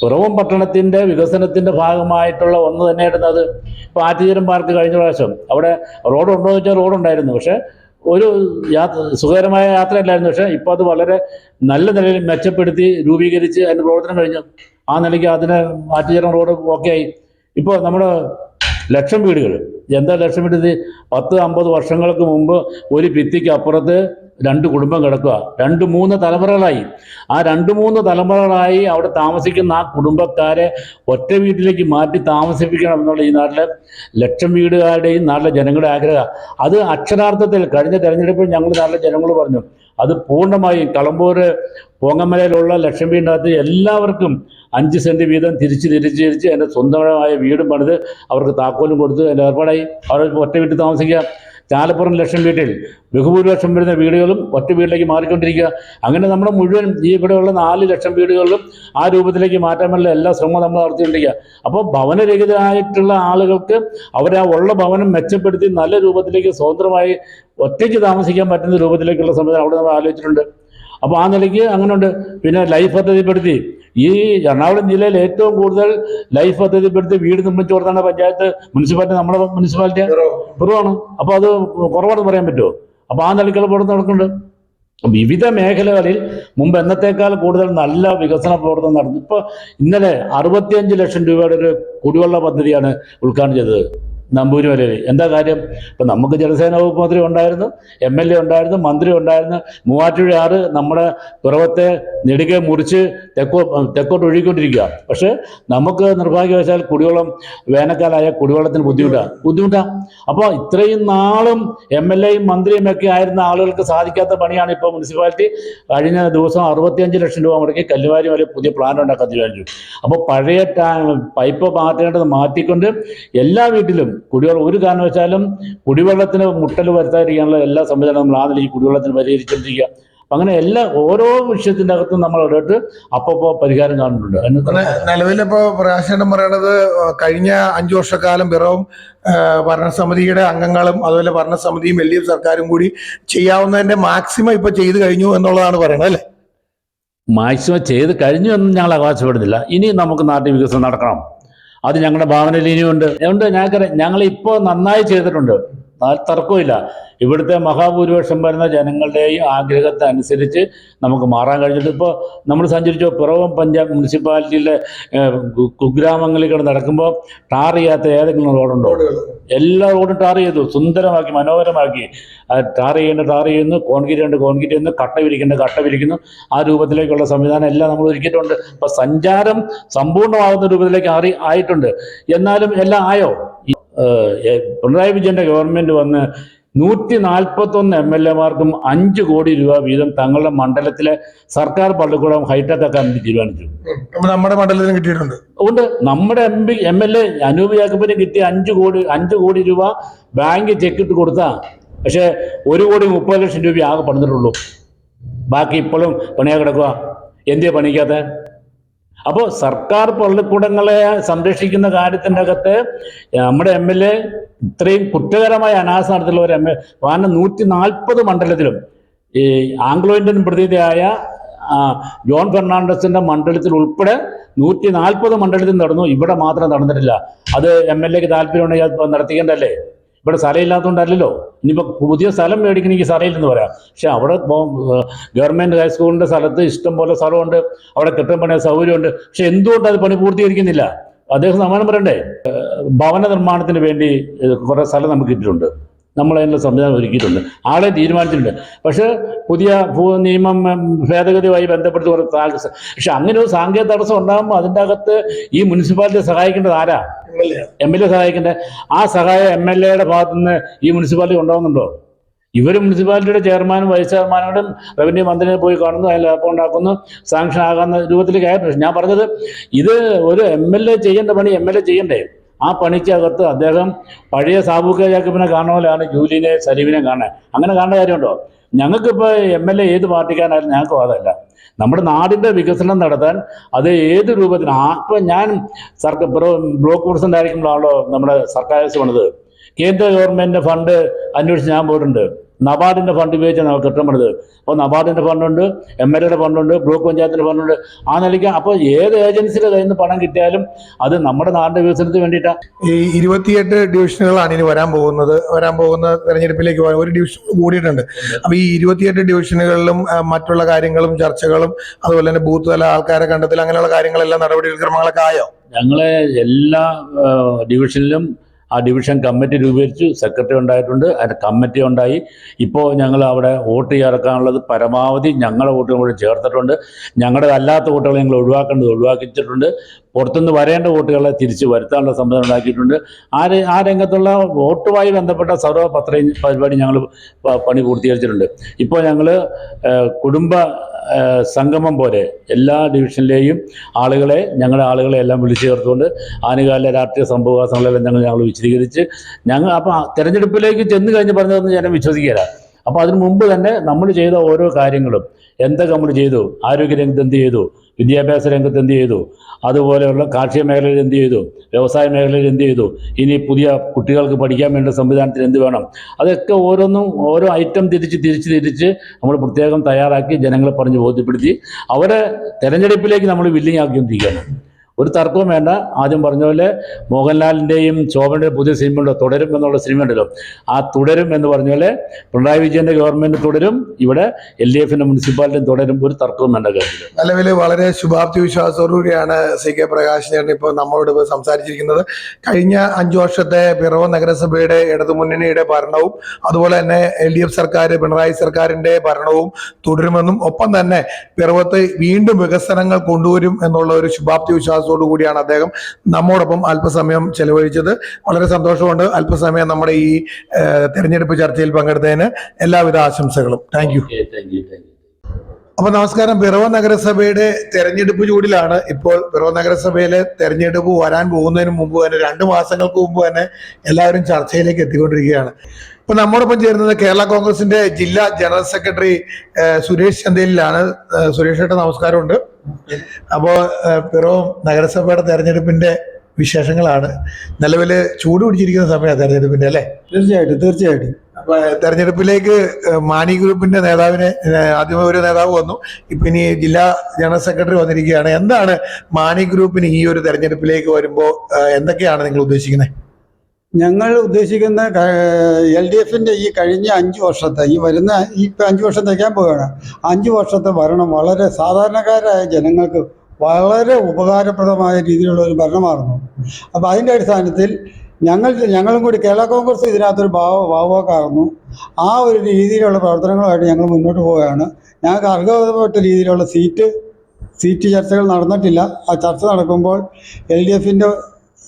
പിറവം പട്ടണത്തിന്റെ വികസനത്തിന്റെ ഭാഗമായിട്ടുള്ള ഒന്ന് തന്നെയായിരുന്നു അത്. ഇപ്പോൾ ആറ്റുതീരം പാർക്ക് കഴിഞ്ഞ പ്രാവശ്യം അവിടെ റോഡുണ്ടോ എന്ന് വെച്ചാൽ റോഡുണ്ടായിരുന്നു. പക്ഷേ ഒരു യാത്ര സുഖകരമായ യാത്രയല്ലായിരുന്നു. പക്ഷേ ഇപ്പോൾ അത് വളരെ നല്ല നിലയിൽ മെച്ചപ്പെടുത്തി രൂപീകരിച്ച് അതിന്റെ പ്രവർത്തനം കഴിഞ്ഞു. ആ നിലയ്ക്ക് അതിന് ആറ്റുചേരം റോഡ് ഓക്കെ ആയി. ഇപ്പോൾ നമ്മുടെ ലക്ഷം വീടുകൾ. എന്താ ലക്ഷം വീട് പത്ത് അമ്പത് വർഷങ്ങൾക്ക് മുമ്പ് ഒരു ഭിത്തിക്ക് അപ്പുറത്ത് രണ്ട് കുടുംബം കിടക്കുക. രണ്ട് മൂന്ന് തലമുറകളായി. ആ രണ്ട് മൂന്ന് തലമുറകളായി അവിടെ താമസിക്കുന്ന ആ കുടുംബക്കാരെ ഒറ്റ വീട്ടിലേക്ക് മാറ്റി താമസിപ്പിക്കണം എന്നുള്ള ഈ നാട്ടിലെ ലക്ഷം വീടുകാരുടെയും നാട്ടിലെ ജനങ്ങളുടെ ആഗ്രഹം. അത് അക്ഷരാർത്ഥത്തിൽ കഴിഞ്ഞ തെരഞ്ഞെടുപ്പിൽ ഞങ്ങൾ നാട്ടിലെ ജനങ്ങൾ പറഞ്ഞു അത് പൂർണമായും കളമ്പൂർ പോങ്ങമലയിലുള്ള ലക്ഷം വീടിനകത്ത് എല്ലാവർക്കും അഞ്ച് സെന്റ് വീതം തിരിച്ച് തിരിച്ച് തിരിച്ച് എന്റെ സ്വന്തമായ വീടും പണിത് അവർക്ക് താക്കോലും കൊടുത്ത് എന്റെ ഏർപ്പാടായി. അവർ ഒറ്റ വീട്ടിൽ താമസിക്കുക. ചാലപ്പുറം ലക്ഷം വീട്ടിൽ ബഹുഭൂരിപക്ഷം വരുന്ന വീടുകളും ഒറ്റ വീട്ടിലേക്ക് മാറിക്കൊണ്ടിരിക്കുക. അങ്ങനെ നമ്മുടെ മുഴുവൻ ഈ ഇവിടെയുള്ള നാല് ലക്ഷം വീടുകളിലും ആ രൂപത്തിലേക്ക് മാറ്റാനുള്ള എല്ലാ ശ്രമവും നമ്മൾ നടത്തിക്കൊണ്ടിരിക്കുക. അപ്പോൾ ഭവനരഹിതരായിട്ടുള്ള ആളുകൾക്ക് അവരെ ആ ഉള്ള ഭവനം മെച്ചപ്പെടുത്തി നല്ല രൂപത്തിലേക്ക് സ്വതന്ത്രമായി ഒറ്റയ്ക്ക് താമസിക്കാൻ പറ്റുന്ന രൂപത്തിലേക്കുള്ള സംവിധാനം അവിടെ നമ്മൾ ആലോചിച്ചിട്ടുണ്ട്. അപ്പോൾ ആ നിലയ്ക്ക് അങ്ങനെയുണ്ട് പിന്നെ ലൈഫ് പദ്ധതിപ്പെടുത്തി ഈ എറണാകുളം ജില്ലയിൽ ഏറ്റവും കൂടുതൽ ലൈഫ് പദ്ധതിപ്പെടുത്തി വീട് നിർമ്മിച്ചു കൊടുത്താണ് പഞ്ചായത്ത് മുനിസിപ്പാലിറ്റി നമ്മുടെ മുനിസിപ്പാലിറ്റി കുറവാണ് അപ്പോൾ അത് കുറവാണെന്ന് പറയാൻ പറ്റുമോ അപ്പോൾ ആ നിലയ്ക്കുള്ള പ്രവർത്തനം നടക്കുന്നുണ്ട്. വിവിധ മേഖലകളിൽ മുമ്പ് എന്നത്തേക്കാൾ കൂടുതൽ നല്ല വികസന പ്രവർത്തനം നടന്നു. ഇപ്പോൾ ഇന്നലെ അറുപത്തിയഞ്ച് ലക്ഷം രൂപയുടെ ഒരു കുടിവെള്ള പദ്ധതിയാണ് ഉദ്ഘാടനം ചെയ്തത്. നമ്പൂരിമലയിൽ എന്താ കാര്യം? ഇപ്പം നമുക്ക് ജലസേന വകുപ്പ് മന്ത്രി ഉണ്ടായിരുന്നു എം എൽ എ ഉണ്ടായിരുന്നു മന്ത്രി ഉണ്ടായിരുന്നു. മൂവാറ്റുപുഴ ആറ് നമ്മുടെ പുറവത്തെ നെടുകെ മുറിച്ച് തെക്കോ തെക്കോട്ട് ഒഴുകിക്കൊണ്ടിരിക്കുക. പക്ഷേ നമുക്ക് നിർഭാഗ്യവശാൽ കുടിവെള്ളം വേനൽക്കാലമായ കുടിവെള്ളത്തിന് ബുദ്ധിമുട്ടാണ് ബുദ്ധിമുട്ടാണ് അപ്പോൾ ഇത്രയും നാളും എം എൽ എയും മന്ത്രിയും ഒക്കെ ആയിരുന്ന ആളുകൾക്ക് സാധിക്കാത്ത പണിയാണ് ഇപ്പോൾ മുനിസിപ്പാലിറ്റി. കഴിഞ്ഞ ദിവസം അറുപത്തിയഞ്ച് ലക്ഷം രൂപ മുടക്കി കല്ലുവാരി വരെ പുതിയ പ്ലാൻ ഉണ്ടാക്കാൻ തീരുമാനിച്ചു. അപ്പോൾ പഴയ പൈപ്പ് മാറ്റേണ്ടത് മാറ്റിക്കൊണ്ട് എല്ലാ വീട്ടിലും കുടിവെള്ളം ഒരു കാരണവശാലും കുടിവെള്ളത്തിന് മുട്ടൽ വരുത്താതിരിക്കാനുള്ള എല്ലാ സംവിധാനവും നമ്മൾ ആ നിലയിൽ കുടിവെള്ളത്തിന് പരിഹരിച്ചുകൊണ്ടിരിക്കുക അങ്ങനെ എല്ലാ ഓരോ വിഷയത്തിന്റെ അകത്തും നമ്മൾ ഇടപെട്ട് അപ്പപ്പോ പരിഹാരം കാണുന്നുണ്ട്. നിലവിലിപ്പോ പ്രകാശനം പറയണത് കഴിഞ്ഞ അഞ്ചു വർഷക്കാലം പിറവും ഭരണസമിതിയുടെ അംഗങ്ങളും അതുപോലെ ഭരണസമിതിയും എൽ ഡി എഫ് സർക്കാരും കൂടി ചെയ്യാവുന്നതിന്റെ മാക്സിമം ഇപ്പൊ ചെയ്തു കഴിഞ്ഞു എന്നുള്ളതാണ് പറയുന്നത് അല്ലേ? മാക്സിമം ചെയ്ത് കഴിഞ്ഞു എന്ന് ഞങ്ങൾ അവകാശപ്പെടുന്നില്ല. ഇനി നമുക്ക് നാട്ടിൽ വികസനം നടക്കണം. അത് ഞങ്ങളുടെ ഭാവനയിൽ ഇനിയുണ്ട് അതുകൊണ്ട് ഞങ്ങൾക്ക് ഞങ്ങൾ ഇപ്പോൾ നന്നായി ചെയ്തിട്ടുണ്ട്. തർക്കമില്ല ഇവിടുത്തെ മഹാഭൂരിപക്ഷം വരുന്ന ജനങ്ങളുടെയും ആഗ്രഹത്തെ അനുസരിച്ച് നമുക്ക് മാറാൻ കഴിഞ്ഞിട്ട് ഇപ്പോൾ നമ്മൾ സഞ്ചരിച്ചോ പിറവം പഞ്ചായത്ത് മുനിസിപ്പാലിറ്റിയിലെ കുഗ്രാമങ്ങളിൽ കൂടെ നടക്കുമ്പോൾ ടാർ ചെയ്യാത്ത ഏതെങ്കിലും റോഡുണ്ടോ? എല്ലാ റോഡും ടാർ ചെയ്തു. സുന്ദരമാക്കി മനോഹരമാക്കി. ടാർ ചെയ്യേണ്ട ടാർ ചെയ്യുന്നു. കോൺക്രീറ്റ് ഉണ്ട് കോൺക്രീറ്റ് ചെയ്യുന്നു. കട്ട വിരിക്കേണ്ട കട്ട വിരിക്കുന്നു. ആ രൂപത്തിലേക്കുള്ള സംവിധാനം എല്ലാം നമ്മൾ ഒരുക്കിയിട്ടുണ്ട്. ഇപ്പൊ സഞ്ചാരം സമ്പൂർണമാകുന്ന രൂപത്തിലേക്ക് ആറി ആയിട്ടുണ്ട്. എന്നാലും എല്ലാം ആയോ? ഈ, പിണറായി വിജയന്റെ ഗവൺമെന്റ് വന്ന് നൂറ്റി നാൽപ്പത്തൊന്ന് എം എൽ എമാർക്കും അഞ്ച് കോടി രൂപ വീതം തങ്ങളുടെ മണ്ഡലത്തിലെ സർക്കാർ പള്ളിക്കൂടം ഹൈടെക് അക്കാദമി തീരുമാനിച്ചു. നമ്മുടെ മണ്ഡലത്തിന് കിട്ടിയിട്ടുണ്ട്. അതുകൊണ്ട് നമ്മുടെ M P M L A Anoop ജാക്കബിന് കിട്ടിയ അഞ്ച് കോടി അഞ്ച് കോടി രൂപ ബാങ്ക് ചെക്ക് ഇട്ട് കൊടുത്താ. പക്ഷേ ഒരു കോടി മുപ്പത് ലക്ഷം രൂപ ആകെ പണിതിട്ടുള്ളൂ. ബാക്കി ഇപ്പോഴും പണിയാ കിടക്കുക എന്തിയാ പണിക്കാത്ത? അപ്പോൾ സർക്കാർ പള്ളിക്കൂടങ്ങളെ സംരക്ഷിക്കുന്ന കാര്യത്തിന്റെ അകത്ത് നമ്മുടെ എം എൽ എ ഇത്രയും കുറ്റകരമായ അനാസ നടത്തിയുള്ള ഒരു എം എൽ കാരണം നൂറ്റി നാൽപ്പത് മണ്ഡലത്തിലും ഈ ആംഗ്ലോ ഇന്ത്യൻ പ്രതിനിധിയായ ജോൺ ഫെർണാണ്ടസിന്റെ മണ്ഡലത്തിൽ ഉൾപ്പെടെ നൂറ്റി നാൽപ്പത് മണ്ഡലത്തിൽ നടന്നു. ഇവിടെ മാത്രം നടന്നിട്ടില്ല. അത് എം എൽ എക്ക് താല്പര്യമുണ്ടെങ്കിൽ അത് നടത്തിക്കേണ്ടല്ലേ ഇവിടെ സ്ഥലം ഇല്ലാത്തതുകൊണ്ടല്ലല്ലോ ഇനിയിപ്പോൾ പുതിയ സ്ഥലം മേടിക്കണമെങ്കിൽ സ്ഥലമില്ലെന്ന് പറയാം. പക്ഷെ അവിടെ ഗവൺമെന്റ് ഹൈസ്കൂളിന്റെ സ്ഥലത്ത് ഇഷ്ടം പോലെ സ്ഥലമുണ്ട് അവിടെ കെട്ടിടം പണിയ സൗകര്യമുണ്ട്. പക്ഷെ എന്തുകൊണ്ട് അത് പണി പൂർത്തീകരിക്കുന്നില്ല? അദ്ദേഹം സമാനം പറയണ്ടേ? ഭവന നിർമ്മാണത്തിന് വേണ്ടി കുറെ സ്ഥലം നമുക്ക് കിട്ടിയിട്ടുണ്ട്. നമ്മൾ അതിനുള്ള സംവിധാനം ഒരുക്കിയിട്ടുണ്ട്. ആളെ തീരുമാനിച്ചിട്ടുണ്ട്. പക്ഷേ പുതിയ ഭൂ നിയമം ഭേദഗതിയുമായി ബന്ധപ്പെട്ട് കുറച്ച് പക്ഷെ അങ്ങനെ ഒരു സാങ്കേതിക തടസ്സം ഉണ്ടാകുമ്പോൾ അതിന്റെ അകത്ത് ഈ മുനിസിപ്പാലിറ്റി സഹായിക്കേണ്ടത് ആരാ? എം എൽ എ സഹായിക്കേണ്ടത്. ആ സഹായം എം എൽ എയുടെ ഭാഗത്തു നിന്ന് ഈ മുനിസിപ്പാലിറ്റി ഉണ്ടാകുന്നുണ്ടോ ഇവർ മുനിസിപ്പാലിറ്റിയുടെ ചെയർമാനും വൈസ് ചെയർമാനോടും റവന്യൂ മന്ത്രിയെ പോയി കാണുന്നു അതിൽ അപ്പോണ്ടാക്കുന്നു സാങ്ഷൻ ആകാവുന്ന രൂപത്തിലേക്ക് ആയ പ്രശ്നം. ഞാൻ പറഞ്ഞത് ഇത് ഒരു എം എൽ എ ചെയ്യേണ്ട പണി എം എൽ എ ചെയ്യണ്ടേ? ആ പണിക്കകത്ത് അദ്ദേഹം പഴയ സാബുക്ക ജാക്കബിനെ കാണുന്ന പോലെയാണ് ജൂലിനെ സലീമിനെ കാണാൻ അങ്ങനെ കാണേണ്ട കാര്യമുണ്ടോ? ഞങ്ങൾക്കിപ്പോൾ എം എൽ എ ഏത് പാർട്ടിക്കാരായാലും ഞങ്ങൾക്ക് വാദമല്ല. നമ്മുടെ നാടിന്റെ വികസനം നടത്താൻ അത് ഏത് രൂപത്തിന്? ആ ഇപ്പം ഞാൻ സർക്കാർ ബ്ലോക്ക് പ്രസിഡന്റ് ആയിരിക്കുമ്പോഴാണല്ലോ നമ്മുടെ സർക്കാർ പണിത് കേന്ദ്ര ഗവൺമെന്റിന്റെ ഫണ്ട് അന്വേഷിച്ച് ഞാൻ പോയിട്ടുണ്ട്. നബാർഡിന്റെ ഫണ്ട് ഉപയോഗിച്ച് നമുക്ക് കെട്ടിടം പണിത് അപ്പോൾ നബാർഡിന്റെ ഫണ്ടുണ്ട് എം എൽ എയുടെ ഫണ്ടുണ്ട് ബ്ലോക്ക് പഞ്ചായത്തിന്റെ ഫണ്ടുണ്ട് ആ നിലയ്ക്ക് അപ്പോൾ ഏത് ഏജൻസിയുടെ കയ്യിൽ നിന്ന് പണം കിട്ടിയാലും അത് നമ്മുടെ നാടിന്റെ വികസനത്തിന് വേണ്ടിയിട്ടാണ് ഈ ഇരുപത്തിയെട്ട് ഡിവിഷനുകളാണ് ഇനി വരാൻ പോകുന്നത്. വരാൻ പോകുന്ന തെരഞ്ഞെടുപ്പിലേക്ക് ഒരു ഡിവിഷൻ കൂടിയിട്ടുണ്ട്. അപ്പോൾ ഈ ഇരുപത്തിയെട്ട് ഡിവിഷനുകളിലും മറ്റുള്ള കാര്യങ്ങളും ചർച്ചകളും അതുപോലെ തന്നെ ബൂത്ത് തല ആൾക്കാരെ കണ്ടെത്തൽ അങ്ങനെയുള്ള കാര്യങ്ങളെല്ലാം നടപടി ക്രമങ്ങളൊക്കെ ആയോ? ഞങ്ങളെ എല്ലാ ഡിവിഷനിലും ആ ഡിവിഷൻ കമ്മിറ്റി രൂപീകരിച്ചു സെക്രട്ടറി ഉണ്ടായിട്ടുണ്ട് അതിന്റെ കമ്മിറ്റി ഉണ്ടായി. ഇപ്പോൾ ഞങ്ങൾ അവിടെ വോട്ട് ചേർക്കാനുള്ളത് പരമാവധി ഞങ്ങളുടെ വോട്ടുകൾ കൂടി ചേർത്തിട്ടുണ്ട്. ഞങ്ങളുടെ അല്ലാത്ത വോട്ടുകൾ ഞങ്ങൾ ഒഴിവാക്കേണ്ടത് ഒഴിവാക്കിച്ചിട്ടുണ്ട് പുറത്തുനിന്ന് വരേണ്ട വോട്ടുകളെ തിരിച്ചു വരുത്താനുള്ള സംവിധാനം ഉണ്ടാക്കിയിട്ടുണ്ട്. ആ ആ രംഗത്തുള്ള വോട്ടുമായി ബന്ധപ്പെട്ട സർവ പത്ര പരിപാടി ഞങ്ങൾ പണി പൂർത്തീകരിച്ചിട്ടുണ്ട്. ഇപ്പോൾ ഞങ്ങൾ കുടുംബ സംഗമം പോലെ എല്ലാ ഡിവിഷനിലെയും ആളുകളെ ഞങ്ങളുടെ ആളുകളെ എല്ലാം വിളിച്ചു ചേർത്തുകൊണ്ട് ആനുകാലിക രാഷ്ട്രീയ സംഭവവാസങ്ങളെല്ലാം ഞങ്ങൾ ഞങ്ങൾ വിശദീകരിച്ച് ഞങ്ങൾ അപ്പം തിരഞ്ഞെടുപ്പിലേക്ക് ചെന്ന് കഴിഞ്ഞ് പറഞ്ഞതെന്ന് ഞാൻ വിശ്വസിക്കില്ല അപ്പോൾ അതിന് മുമ്പ് തന്നെ നമ്മൾ ചെയ്ത ഓരോ കാര്യങ്ങളും എന്തൊക്കെ നമ്മൾ ചെയ്തു ആരോഗ്യരംഗത്ത് എന്ത് ചെയ്തു വിദ്യാഭ്യാസ രംഗത്ത് എന്ത് ചെയ്തു? അതുപോലെയുള്ള കാർഷിക മേഖലയിൽ എന്ത് ചെയ്തു? വ്യവസായ മേഖലയിൽ എന്ത് ചെയ്തു? ഇനി പുതിയ കുട്ടികൾക്ക് പഠിക്കാൻ വേണ്ട സംവിധാനത്തിന് എന്ത് വേണം? അതൊക്കെ ഓരോന്നും ഓരോ ഐറ്റം തിരിച്ച് തിരിച്ച് തിരിച്ച് നമ്മൾ പ്രത്യേകം തയ്യാറാക്കി ജനങ്ങളെ പറഞ്ഞ് ബോധ്യപ്പെടുത്തി അവരെ തെരഞ്ഞെടുപ്പിലേക്ക് നമ്മൾ വില്ലിങ് ആക്കിക്കൊണ്ടിരിക്കുകയാണ്. ഒരു തർക്കവും വേണ്ട. ആദ്യം പറഞ്ഞ പോലെ മോഹൻലാലിന്റെയും ശോഭനയുടെ പുതിയ സിനിമയുണ്ടോ തുടരും എന്നുള്ള സിനിമ ഉണ്ടല്ലോ. ആ തുടരും എന്ന് പറഞ്ഞ പോലെ പിണറായി വിജയന്റെ ഗവൺമെന്റ് തുടരും ഇവിടെ എൽ ഡി എഫിന്റെ മുനിസിപ്പാലിറ്റിയും തുടരും ഒരു തർക്കവും വേണ്ട കാര്യത്തിൽ നിലവിൽ വളരെ ശുഭാപ്തി വിശ്വാസത്തോടുകൂടിയാണ് സി കെ പ്രകാശ് ചേട്ടൻ ഇപ്പോൾ നമ്മളോട് സംസാരിച്ചിരിക്കുന്നത്. കഴിഞ്ഞ അഞ്ചു വർഷത്തെ പിറവ നഗരസഭയുടെ ഇടതുമുന്നണിയുടെ ഭരണവും അതുപോലെ തന്നെ എൽ ഡി എഫ് സർക്കാർ പിണറായി സർക്കാരിന്റെ ഭരണവും തുടരുമെന്നും ഒപ്പം തന്നെ പിറവത്ത് വീണ്ടും വികസനങ്ങൾ കൊണ്ടുവരും എന്നുള്ള ഒരു ശുഭാപ്തി വിശ്വാസത്തോടു കൂടിയാണ് അദ്ദേഹം നമ്മോടൊപ്പം അല്പസമയം ചെലവഴിച്ചത്. വളരെ സന്തോഷമുണ്ട്. അല്പസമയം നമ്മുടെ ഈ തെരഞ്ഞെടുപ്പ് ചർച്ചയിൽ പങ്കെടുത്തതിന് എല്ലാവിധ ആശംസകളും. താങ്ക് യു അപ്പൊ നമസ്കാരം. പിറവ നഗരസഭയുടെ തെരഞ്ഞെടുപ്പ് ചൂടിലാണ്. ഇപ്പോൾ പിറവ നഗരസഭയിലെ തെരഞ്ഞെടുപ്പ് വരാൻ പോകുന്നതിന് മുമ്പ് തന്നെ രണ്ട് മാസങ്ങൾക്ക് മുമ്പ് തന്നെ എല്ലാവരും ചർച്ചയിലേക്ക് എത്തിക്കൊണ്ടിരിക്കുകയാണ്. ഇപ്പൊ നമ്മോടൊപ്പം ചേരുന്നത് കേരള കോൺഗ്രസിന്റെ ജില്ലാ ജനറൽ സെക്രട്ടറി സുരേഷ് ചന്ദേലിലാണ്. സുരേഷ് ഏട്ടൻ നമസ്കാരമുണ്ട്. അപ്പോ പിറവും നഗരസഭയുടെ തെരഞ്ഞെടുപ്പിന്റെ വിശേഷങ്ങളാണ്. നിലവിൽ ചൂട് പിടിച്ചിരിക്കുന്ന സമയമാണ് തെരഞ്ഞെടുപ്പിന്റെ അല്ലെ? തീർച്ചയായിട്ടും തീർച്ചയായിട്ടും. അപ്പൊ തെരഞ്ഞെടുപ്പിലേക്ക് മാണി ഗ്രൂപ്പിന്റെ നേതാവിനെ ആദ്യമേ ഒരു നേതാവ് വന്നു. ഇപ്പൊ ഇനി ജില്ലാ ജനറൽ സെക്രട്ടറി വന്നിരിക്കുകയാണ്. എന്താണ് മാണി ഗ്രൂപ്പിന് ഈ ഒരു തെരഞ്ഞെടുപ്പിലേക്ക് വരുമ്പോൾ എന്തൊക്കെയാണ് നിങ്ങൾ ഉദ്ദേശിക്കുന്നത് ഞങ്ങൾ ഉദ്ദേശിക്കുന്ന എൽ ഡി എഫിന്റെ ഈ കഴിഞ്ഞ അഞ്ച് വർഷത്തെ ഈ വരുന്ന ഈ അഞ്ച് വർഷം തയ്ക്കാൻ പോവുകയാണ്. അഞ്ച് വർഷത്തെ ഭരണം വളരെ സാധാരണക്കാരായ ജനങ്ങൾക്ക് വളരെ ഉപകാരപ്രദമായ രീതിയിലുള്ള ഒരു ഭരണമായിരുന്നു അപ്പോൾ അതിന്റെ അടിസ്ഥാനത്തിൽ ഞങ്ങൾ ഞങ്ങളും കൂടി കേരള കോൺഗ്രസ് ഇതിനകത്തൊരു ഭാവ ഭാവമാക്കാറുന്നു ആ ഒരു രീതിയിലുള്ള പ്രവർത്തനങ്ങളുമായിട്ട് ഞങ്ങൾ മുന്നോട്ട് പോവുകയാണ്. ഞങ്ങൾക്ക് അർഹതപ്പെട്ട രീതിയിലുള്ള സീറ്റ് സീറ്റ് ചർച്ചകൾ നടന്നിട്ടില്ല. ആ ചർച്ച നടക്കുമ്പോൾ എൽ ഡി എഫിന്റെ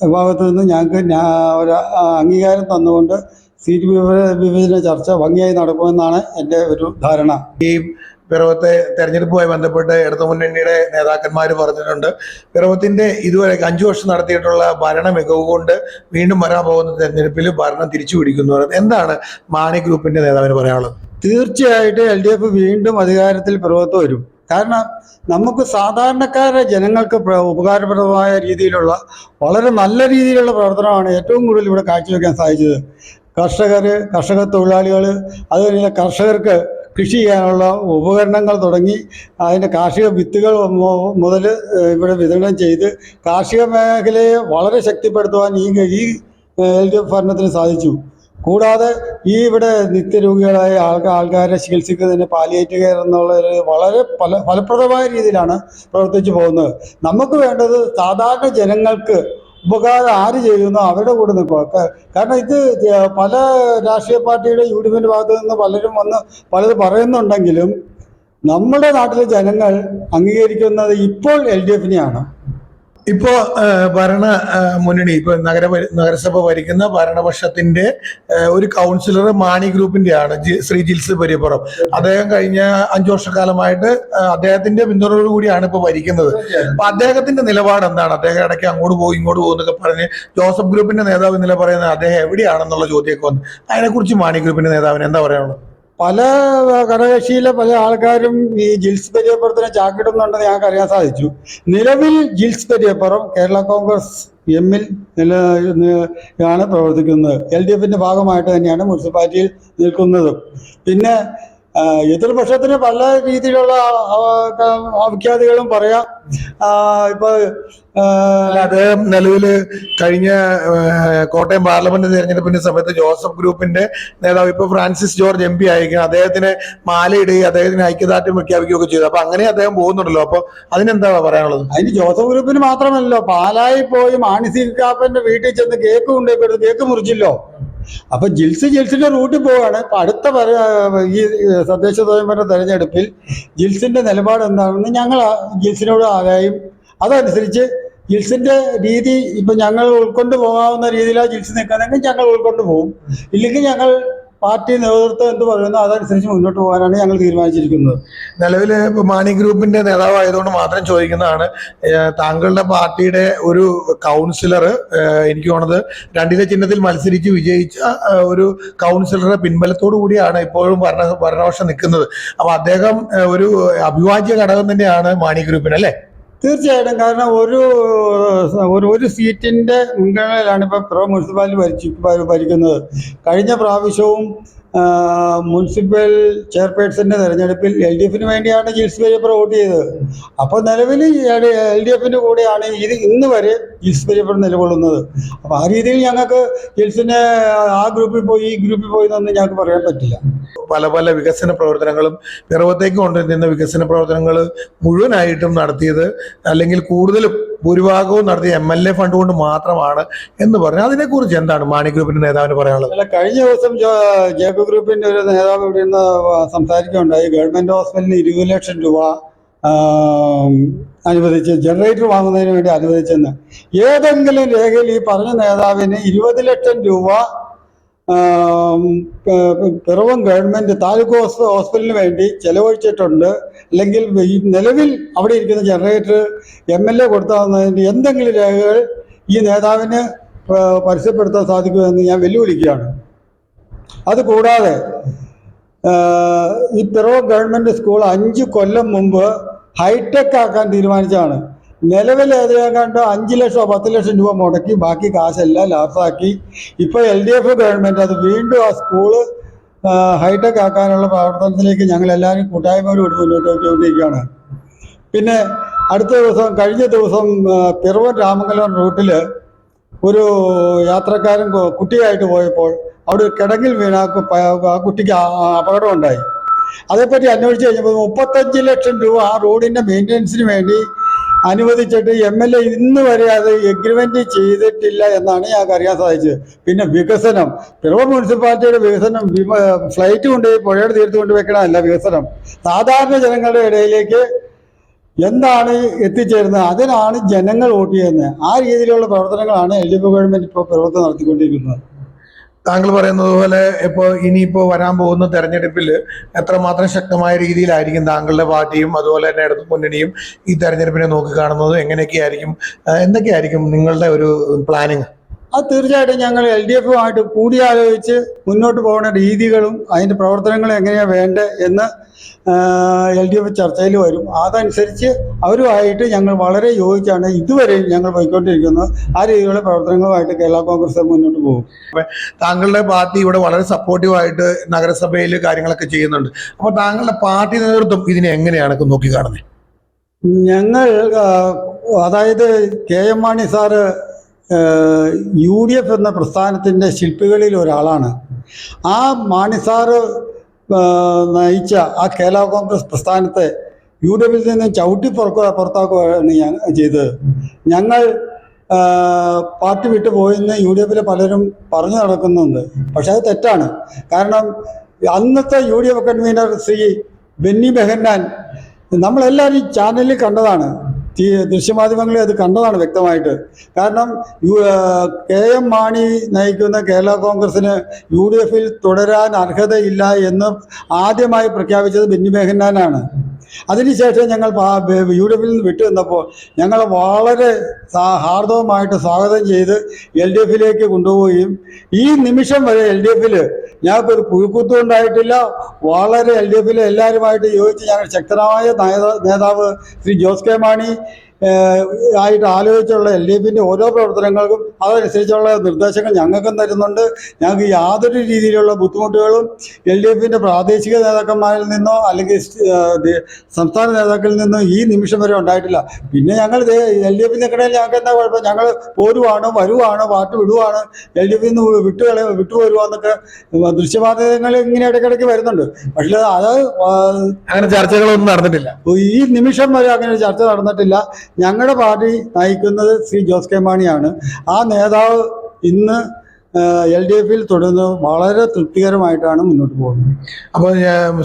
ഭാഗത്തു നിന്ന് ഞങ്ങൾക്ക് ഒരു അംഗീകാരം തന്നുകൊണ്ട് സീറ്റ് വിഭജന ചർച്ച ഭംഗിയായി നടക്കുമെന്നാണ് എന്റെ ഒരു ധാരണ. ഈ പിറവത്തെ തെരഞ്ഞെടുപ്പുമായി ബന്ധപ്പെട്ട് ഇടതുമുന്നണിയുടെ നേതാക്കന്മാർ പറഞ്ഞിട്ടുണ്ട്. പിറവത്തിന്റെ ഇതുവരെ അഞ്ചു വർഷം നടത്തിയിട്ടുള്ള ഭരണ മികവ് കൊണ്ട് വീണ്ടും വരാൻ പോകുന്ന തെരഞ്ഞെടുപ്പിൽ ഭരണം തിരിച്ചു പിടിക്കുന്നു. എന്താണ് മാണി ഗ്രൂപ്പിന്റെ നേതാവിന് പറയാനുള്ളത്? തീർച്ചയായിട്ടും എൽ ഡി എഫ് വീണ്ടും അധികാരത്തിൽ പിറവത്ത് വരും. കാരണം നമുക്ക് സാധാരണക്കാരെ ജനങ്ങൾക്ക് ഉപകാരപ്രദമായ രീതിയിലുള്ള വളരെ നല്ല രീതിയിലുള്ള പ്രവർത്തനമാണ് ഏറ്റവും കൂടുതൽ ഇവിടെ കാഴ്ചവെക്കാൻ സാധിച്ചത്. കർഷകർ കർഷക തൊഴിലാളികൾ അതുപോലെ കർഷകർക്ക് കൃഷി ചെയ്യാനുള്ള ഉപകരണങ്ങൾ തുടങ്ങി അതിന്റെ കാർഷിക വിത്തുകൾ മുതൽ ഇവിടെ വിതരണം ചെയ്ത് കാർഷിക മേഖലയെ വളരെ ശക്തിപ്പെടുത്തുവാൻ ഈ ഈ എൽ ഡി എഫ് ഭരണത്തിന് സാധിച്ചു. കൂടാതെ ഈ ഇവിടെ നിത്യരോഗികളായ ആൾക്കാർ ആൾക്കാരെ ചികിത്സിക്കുന്നതിന് പാലിയേറ്റ് കെയർ എന്നുള്ള ഒരു വളരെ ഫല ഫലപ്രദമായ രീതിയിലാണ് പ്രവർത്തിച്ചു പോകുന്നത്. നമുക്ക് വേണ്ടത് സാധാരണ ജനങ്ങൾക്ക് ഉപകാരം ആര് ചെയ്യുന്നു അവരുടെ കൂടെ നിൽക്കുക. കാരണം ഇത് പല രാഷ്ട്രീയ പാർട്ടിയുടെ യു ഡി എഫിന്റെ ഭാഗത്തു നിന്ന് പലരും വന്ന് പലരും പറയുന്നുണ്ടെങ്കിലും നമ്മുടെ നാട്ടിലെ ജനങ്ങൾ അംഗീകരിക്കുന്നത് ഇപ്പോൾ എൽ ഡി എഫിനെയാണ് ഇപ്പോ ഭരണ മുന്നണി ഇപ്പൊ നഗര നഗരസഭ ഭരിക്കുന്ന ഭരണപക്ഷത്തിന്റെ ഒരു കൗൺസിലർ മാണി ഗ്രൂപ്പിന്റെ ആണ് ശ്രീ ജിൽസ് പെരിയപ്പുറം. അദ്ദേഹം കഴിഞ്ഞ അഞ്ചു വർഷക്കാലമായിട്ട് അദ്ദേഹത്തിന്റെ പിന്തുണയോട് കൂടിയാണ് ഇപ്പൊ ഭരിക്കുന്നത്. അപ്പൊ അദ്ദേഹത്തിന്റെ നിലപാട് എന്താണ്? അദ്ദേഹം ഇടയ്ക്ക് അങ്ങോട്ട് പോകും ഇങ്ങോട്ട് പോകും എന്നൊക്കെ പറഞ്ഞ് ജോസഫ് ഗ്രൂപ്പിന്റെ നേതാവ് ഇന്നലെ പറയുന്നത് അദ്ദേഹം എവിടെയാണെന്നുള്ള ചോദ്യമൊക്കെ വന്നു. അതിനെക്കുറിച്ച് മാണി ഗ്രൂപ്പിന്റെ നേതാവിന് എന്താ പറയാനുള്ളത്? പല കരകക്ഷിയിലെ പല ആൾക്കാരും ഈ ജിൽസ് പെരിയപ്പുറത്തിനെ ചാക്കിടുന്നുണ്ടെന്ന് ഞങ്ങൾക്ക് അറിയാൻ സാധിച്ചു. നിലവിൽ ജിൽസ് പെരിയപ്പുറം കേരള കോൺഗ്രസ് എമ്മിൽ നില ആണ് പ്രവർത്തിക്കുന്നത്. എൽ ഡി എഫിന്റെ ഭാഗമായിട്ട് തന്നെയാണ് മുനിസിപ്പാലിറ്റിയിൽ നിൽക്കുന്നത്. പിന്നെ എതിർപക്ഷത്തിന് പല രീതിയിലുള്ള അവിഖ്യാതികളും പറയാം. ആ, ഇപ്പൊ ആ, അല്ല അദ്ദേഹം നിലവിൽ കഴിഞ്ഞ കോട്ടയം പാർലമെന്റ് തെരഞ്ഞെടുപ്പിന്റെ സമയത്ത് ജോസഫ് ഗ്രൂപ്പിന്റെ നേതാവ് ഇപ്പൊ ഫ്രാൻസിസ് ജോർജ് എം പി ആയിരിക്കും അദ്ദേഹത്തിന് മാലയിടുകയും അദ്ദേഹത്തിന് ഐക്യദാർഢ്യം പ്രഖ്യാപിക്കുകയൊക്കെ ചെയ്തു. അപ്പൊ അങ്ങനെ അദ്ദേഹം പോകുന്നുണ്ടല്ലോ. അപ്പൊ അതിനെന്താ പറയാനുള്ളത്? അതിന് ജോസഫ് ഗ്രൂപ്പിന് മാത്രമല്ലല്ലോ. പാലായി പോയി മാണി കാപ്പന്റെ വീട്ടിൽ ചെന്ന് കേക്ക് കൊണ്ടുപോയി കേക്ക് മുറിച്ചില്ലോ. അപ്പൊ ജിൽസ് ജിൽസിന്റെ റൂട്ടിൽ പോവാണ്. അടുത്ത ഈ തദ്ദേശ സ്വയംഭരണ തെരഞ്ഞെടുപ്പിൽ ജിൽസിന്റെ നിലപാട് എന്താണെന്ന് ഞങ്ങൾ ജിൽസിനോട് ആരായും അതനുസരിച്ച് ജിൽസിന്റെ രീതി ഇപ്പൊ ഞങ്ങൾ ഉൾക്കൊണ്ട് പോകാവുന്ന രീതിയിലാണ് ജിൽസ് നിൽക്കുന്നതെങ്കിൽ ഞങ്ങൾ ഉൾക്കൊണ്ട് പോകും ഇല്ലെങ്കിൽ ഞങ്ങൾ പാർട്ടി നേതൃത്വം എന്ത് പറയുന്നു അതനുസരിച്ച് മുന്നോട്ട് പോകാനാണ് ഞങ്ങൾ തീരുമാനിച്ചിരിക്കുന്നത്. നിലവിൽ മാണി ഗ്രൂപ്പിന്റെ നേതാവായതുകൊണ്ട് മാത്രം ചോദിക്കുന്നതാണ് താങ്കളുടെ പാർട്ടിയുടെ ഒരു കൗൺസിലർ എനിക്ക് തോന്നുന്നത് രണ്ടിലെ ചിഹ്നത്തിൽ മത്സരിച്ച് വിജയിച്ച ഒരു കൗൺസിലറുടെ പിൻബലത്തോടു കൂടിയാണ് ഇപ്പോഴും ഭരണ ഭരണപക്ഷം നിൽക്കുന്നത്. അപ്പൊ അദ്ദേഹം ഒരു അഭിവാജ്യ ഘടകം തന്നെയാണ് മാണി ഗ്രൂപ്പിന് അല്ലെ? തീർച്ചയായിട്ടും. കാരണം ഒരു ഒരു സീറ്റിന്റെ മുൻഗണനയിലാണ് ഇപ്പോൾ പ്രോ മുനിസിപ്പാലിറ്റി ഭരിച്ചു ഭരിക്കുന്നത്. കഴിഞ്ഞ പ്രാവശ്യവും മുനിസിപ്പൽ ചെയർപേഴ്സന്റെ തെരഞ്ഞെടുപ്പിൽ എൽ ഡി എഫിന് വേണ്ടിയാണ് ജിൽസ് പെരിയപ്പുറം വോട്ട് ചെയ്തത്. അപ്പോൾ നിലവിൽ എൽ ഡി എഫിന്റെ കൂടെയാണ് ഇത് ഇന്ന് വരെ ജിൽസ് പെരിയപ്പുറം നിലകൊള്ളുന്നത്. അപ്പോൾ ആ രീതിയിൽ ഞങ്ങൾക്ക് ജിൽസിനെ ആ ഗ്രൂപ്പിൽ പോയി ഈ ഗ്രൂപ്പിൽ പോയി എന്നൊന്നും ഞങ്ങൾക്ക് പറയാൻ പറ്റില്ല. പല പല വികസന പ്രവർത്തനങ്ങളും പിറവത്തേക്ക് കൊണ്ടുവരുന്ന വികസന പ്രവർത്തനങ്ങൾ മുഴുവനായിട്ടും നടത്തിയത് അല്ലെങ്കിൽ കൂടുതലും ഭൂരിഭാഗവും നടത്തിയ എം എൽ എ ഫണ്ട് കൊണ്ട് മാത്രമാണ് എന്ന് പറഞ്ഞു അതിനെക്കുറിച്ച് എന്താണ് മാണി ഗ്രൂപ്പിന്റെ നേതാവിന് പറയാനുള്ളത്? അല്ല കഴിഞ്ഞ ദിവസം ജെ ജേക്കബ് ഗ്രൂപ്പിന്റെ ഒരു നേതാവ് ഇവിടെ നിന്ന് സംസാരിക്കുകയുണ്ടായി. ഗവൺമെന്റ് ഹോസ്പിറ്റലിന് ഇരുപത് ലക്ഷം രൂപ അനുവദിച്ച് ജനറേറ്റർ വാങ്ങുന്നതിന് വേണ്ടി അനുവദിച്ചെന്ന്. ഏതെങ്കിലും രേഖയിൽ ഈ പറഞ്ഞ നേതാവിന് ഇരുപത് ലക്ഷം രൂപ പിറവം ഗവൺമെന്റ് താലൂക്ക് ഹോസ്പിറ്റലിന് വേണ്ടി ചെലവഴിച്ചിട്ടുണ്ട്. അല്ലെങ്കിൽ ഈ നിലവിൽ അവിടെ ഇരിക്കുന്ന ജനറേറ്റർ എം എൽ എ കൊടുത്തതിന്റെ എന്തെങ്കിലും രേഖകൾ ഈ നേതാവിന് പരസ്യപ്പെടുത്താൻ സാധിക്കുമെന്ന് ഞാൻ വെല്ലുവിളിക്കുകയാണ്. അതുകൂടാതെ ഈ പിറവം ഗവൺമെന്റ് സ്കൂൾ അഞ്ച് കൊല്ലം മുമ്പ് ഹൈടെക് ആക്കാൻ തീരുമാനിച്ചതാണ്. നിലവിൽ ഏതാണ്ട് അഞ്ച് ലക്ഷമോ പത്ത് ലക്ഷം രൂപ മുടക്കി ബാക്കി കാശെല്ലാം ലാസാക്കി ഇപ്പോൾ എൽ ഡി എഫ് ഗവൺമെന്റ് അത് വീണ്ടും ആ സ്കൂൾ ഹൈടെക് ആക്കാനുള്ള പ്രവർത്തനത്തിലേക്ക് ഞങ്ങൾ എല്ലാവരും കൂട്ടായ്മയോട് മുന്നോട്ട് വെച്ചുകൊണ്ടിരിക്കുകയാണ് പിന്നെ അടുത്ത ദിവസം കഴിഞ്ഞ ദിവസം പിറവൻ പിറവം രാമംഗലം റൂട്ടിൽ ഒരു യാത്രക്കാരൻ കുട്ടിയായിട്ട് പോയപ്പോൾ അവിടെ ഒരു കിടങ്ങിൽ വീണ ആ കുട്ടിക്ക് ആ- ആ അപകടം ഉണ്ടായി അതേപ്പറ്റി അന്വേഷിച്ച് കഴിഞ്ഞപ്പോൾ മുപ്പത്തഞ്ച് ലക്ഷം രൂപ ആ റോഡിന്റെ മെയിന്റനൻസിന് വേണ്ടി അനുവദിച്ചിട്ട് എം എൽ എ ഇന്ന് വരെ അത് എഗ്രിമെന്റ് ചെയ്തിട്ടില്ല എന്നാണ് ഞങ്ങൾക്ക് അറിയാൻ സാധിച്ചത്. പിന്നെ വികസനം. പിറവ മുനിസിപ്പാലിറ്റിയുടെ വികസനം ഫ്ലൈറ്റ് കൊണ്ടുപോയി പുഴയുടെ തീർത്ത് കൊണ്ട് വെക്കണമല്ല വികസനം. സാധാരണ ജനങ്ങളുടെ ഇടയിലേക്ക് എന്താണ് എത്തിച്ചേരുന്നത്? അതിനാണ് ജനങ്ങൾ വോട്ട് ചെയ്യുന്നത്. ആ രീതിയിലുള്ള പ്രവർത്തനങ്ങളാണ് എൽ ഡി എഫ് ഗവൺമെന്റ് ഇപ്പോൾ പ്രവർത്തനം നടത്തിക്കൊണ്ടിരിക്കുന്നത്. താങ്കൾ പറയുന്നത് പോലെ ഇപ്പോൾ ഇനിയിപ്പോൾ വരാൻ പോകുന്ന തെരഞ്ഞെടുപ്പിൽ എത്രമാത്രം ശക്തമായ രീതിയിലായിരിക്കും താങ്കളുടെ പാർട്ടിയും അതുപോലെ തന്നെ ഇടതു മുന്നണിയും ഈ തെരഞ്ഞെടുപ്പിനെ നോക്കി കാണുന്നത്? എങ്ങനെയൊക്കെയായിരിക്കും? എന്തൊക്കെയായിരിക്കും നിങ്ങളുടെ ഒരു പ്ലാനിങ് അത് തീർച്ചയായിട്ടും ഞങ്ങൾ എൽ ഡി എഫുമായിട്ട് കൂടിയാലോചിച്ച് മുന്നോട്ട് പോകുന്ന രീതികളും അതിന്റെ പ്രവർത്തനങ്ങളും എങ്ങനെയാണ് വേണ്ടത് എന്ന് എൽ ഡി എഫ് ചർച്ചയിൽ വരും. അതനുസരിച്ച് അവരുമായിട്ട് ഞങ്ങൾ വളരെ യോജിച്ചാണ് ഇതുവരെയും ഞങ്ങൾ പോയിക്കൊണ്ടിരിക്കുന്നത്. ആ രീതിയിലുള്ള പ്രവർത്തനങ്ങളുമായിട്ട് കേരള കോൺഗ്രസ് മുന്നോട്ട് പോകും. താങ്കളുടെ പാർട്ടി ഇവിടെ വളരെ സപ്പോർട്ടീവായിട്ട് നഗരസഭയിൽ കാര്യങ്ങളൊക്കെ ചെയ്യുന്നുണ്ട്. അപ്പോൾ താങ്കളുടെ പാർട്ടി നേതൃത്വം ഇതിനെ എങ്ങനെയാണ് നോക്കി കാണുന്നത് ഞങ്ങൾ അതായത് K M Mani sir U D F എന്ന പ്രസ്ഥാനത്തിന്റെ ശില്പികളിൽ ഒരാളാണ്. ആ മാണിസാറ് നയിച്ച ആ കേരള കോൺഗ്രസ് പ്രസ്ഥാനത്തെ യു ഡി എഫിൽ നിന്ന് ചവിട്ടി പുറക്കുക പുറത്താക്കുകയാണ് ഞാൻ ചെയ്തത്. ഞങ്ങൾ പാർട്ടി വിട്ടു പോയെന്ന് യു ഡി എഫിലെ പലരും പറഞ്ഞു നടക്കുന്നുണ്ട്. പക്ഷെ അത് തെറ്റാണ്. കാരണം അന്നത്തെ U D F convener Shri Benny Behanan നമ്മളെല്ലാവരും ചാനലിൽ കണ്ടതാണ്. ഈ ദൃശ്യമാധ്യമങ്ങളെ അത് കണ്ടതാണ് വ്യക്തമായിട്ട്. കാരണം യു കെ എം മാണി നയിക്കുന്ന കേരള കോൺഗ്രസിന് യു ഡി എഫിൽ തുടരാൻ അർഹതയില്ല എന്ന് ആദ്യമായി പ്രഖ്യാപിച്ചത് ബെന്നി ബെഹന്നാനാണ് അതിനുശേഷം ഞങ്ങൾ പാ- ബെ- യു ഡി എഫിൽ നിന്ന് വിട്ടു വന്നപ്പോൾ ഞങ്ങൾ വളരെ ഹാർദവമായിട്ട് സ്വാഗതം ചെയ്ത് എൽ ഡി എഫിലേക്ക് കൊണ്ടുപോവുകയും ഈ നിമിഷം വരെ എൽ ഡി എഫിൽ ഞങ്ങൾക്കൊരു പുഴുക്കുത്തും ഉണ്ടായിട്ടില്ല. വളരെ എൽ ഡി എഫിലെ എല്ലാവരുമായിട്ട് യോജിച്ച് ഞങ്ങൾ ശക്തനായ നേതാവ് ശ്രീ ജോസ് കെ മാണി ആയിട്ട് ആലോചിച്ചുള്ള എൽ ഡി എഫിന്റെ ഓരോ പ്രവർത്തനങ്ങൾക്കും അതനുസരിച്ചുള്ള നിർദ്ദേശങ്ങൾ ഞങ്ങൾക്കും തരുന്നുണ്ട്. ഞങ്ങൾക്ക് യാതൊരു രീതിയിലുള്ള ബുദ്ധിമുട്ടുകളും എൽ ഡി എഫിന്റെ പ്രാദേശിക നേതാക്കന്മാരിൽ നിന്നോ അല്ലെങ്കിൽ സംസ്ഥാന നേതാക്കളിൽ നിന്നോ ഈ നിമിഷം വരെ ഉണ്ടായിട്ടില്ല. പിന്നെ ഞങ്ങൾ എൽ ഡി എഫിന്റെ ഇടയിൽ ഞങ്ങൾക്ക് എന്താ കുഴപ്പം? ഞങ്ങൾ പോരുവാണ് വരുവാണ് പാട്ട് വിടുവാണ് എൽ ഡി എഫിൽ നിന്ന് വിട്ടു വിട്ടുപോരുവാന്നൊക്കെ ദൃശ്യമാധ്യമങ്ങൾ ഇങ്ങനെ ഇടയ്ക്കിടയ്ക്ക് വരുന്നുണ്ട്. പക്ഷേ അത് അങ്ങനെ ചർച്ചകളൊന്നും നടന്നിട്ടില്ല. ഈ നിമിഷം വരെ അങ്ങനെ ഒരു ചർച്ച നടന്നിട്ടില്ല. ഞങ്ങളുടെ പാർട്ടി നയിക്കുന്നത് ശ്രീ ജോസ് കെ മാണിയാണ്. ആ നേതാവ് ഇന്ന് എൽ ഡി എഫിൽ തുടർന്ന് വളരെ തൃപ്തികരമായിട്ടാണ് മുന്നോട്ട് പോകുന്നത്. അപ്പോൾ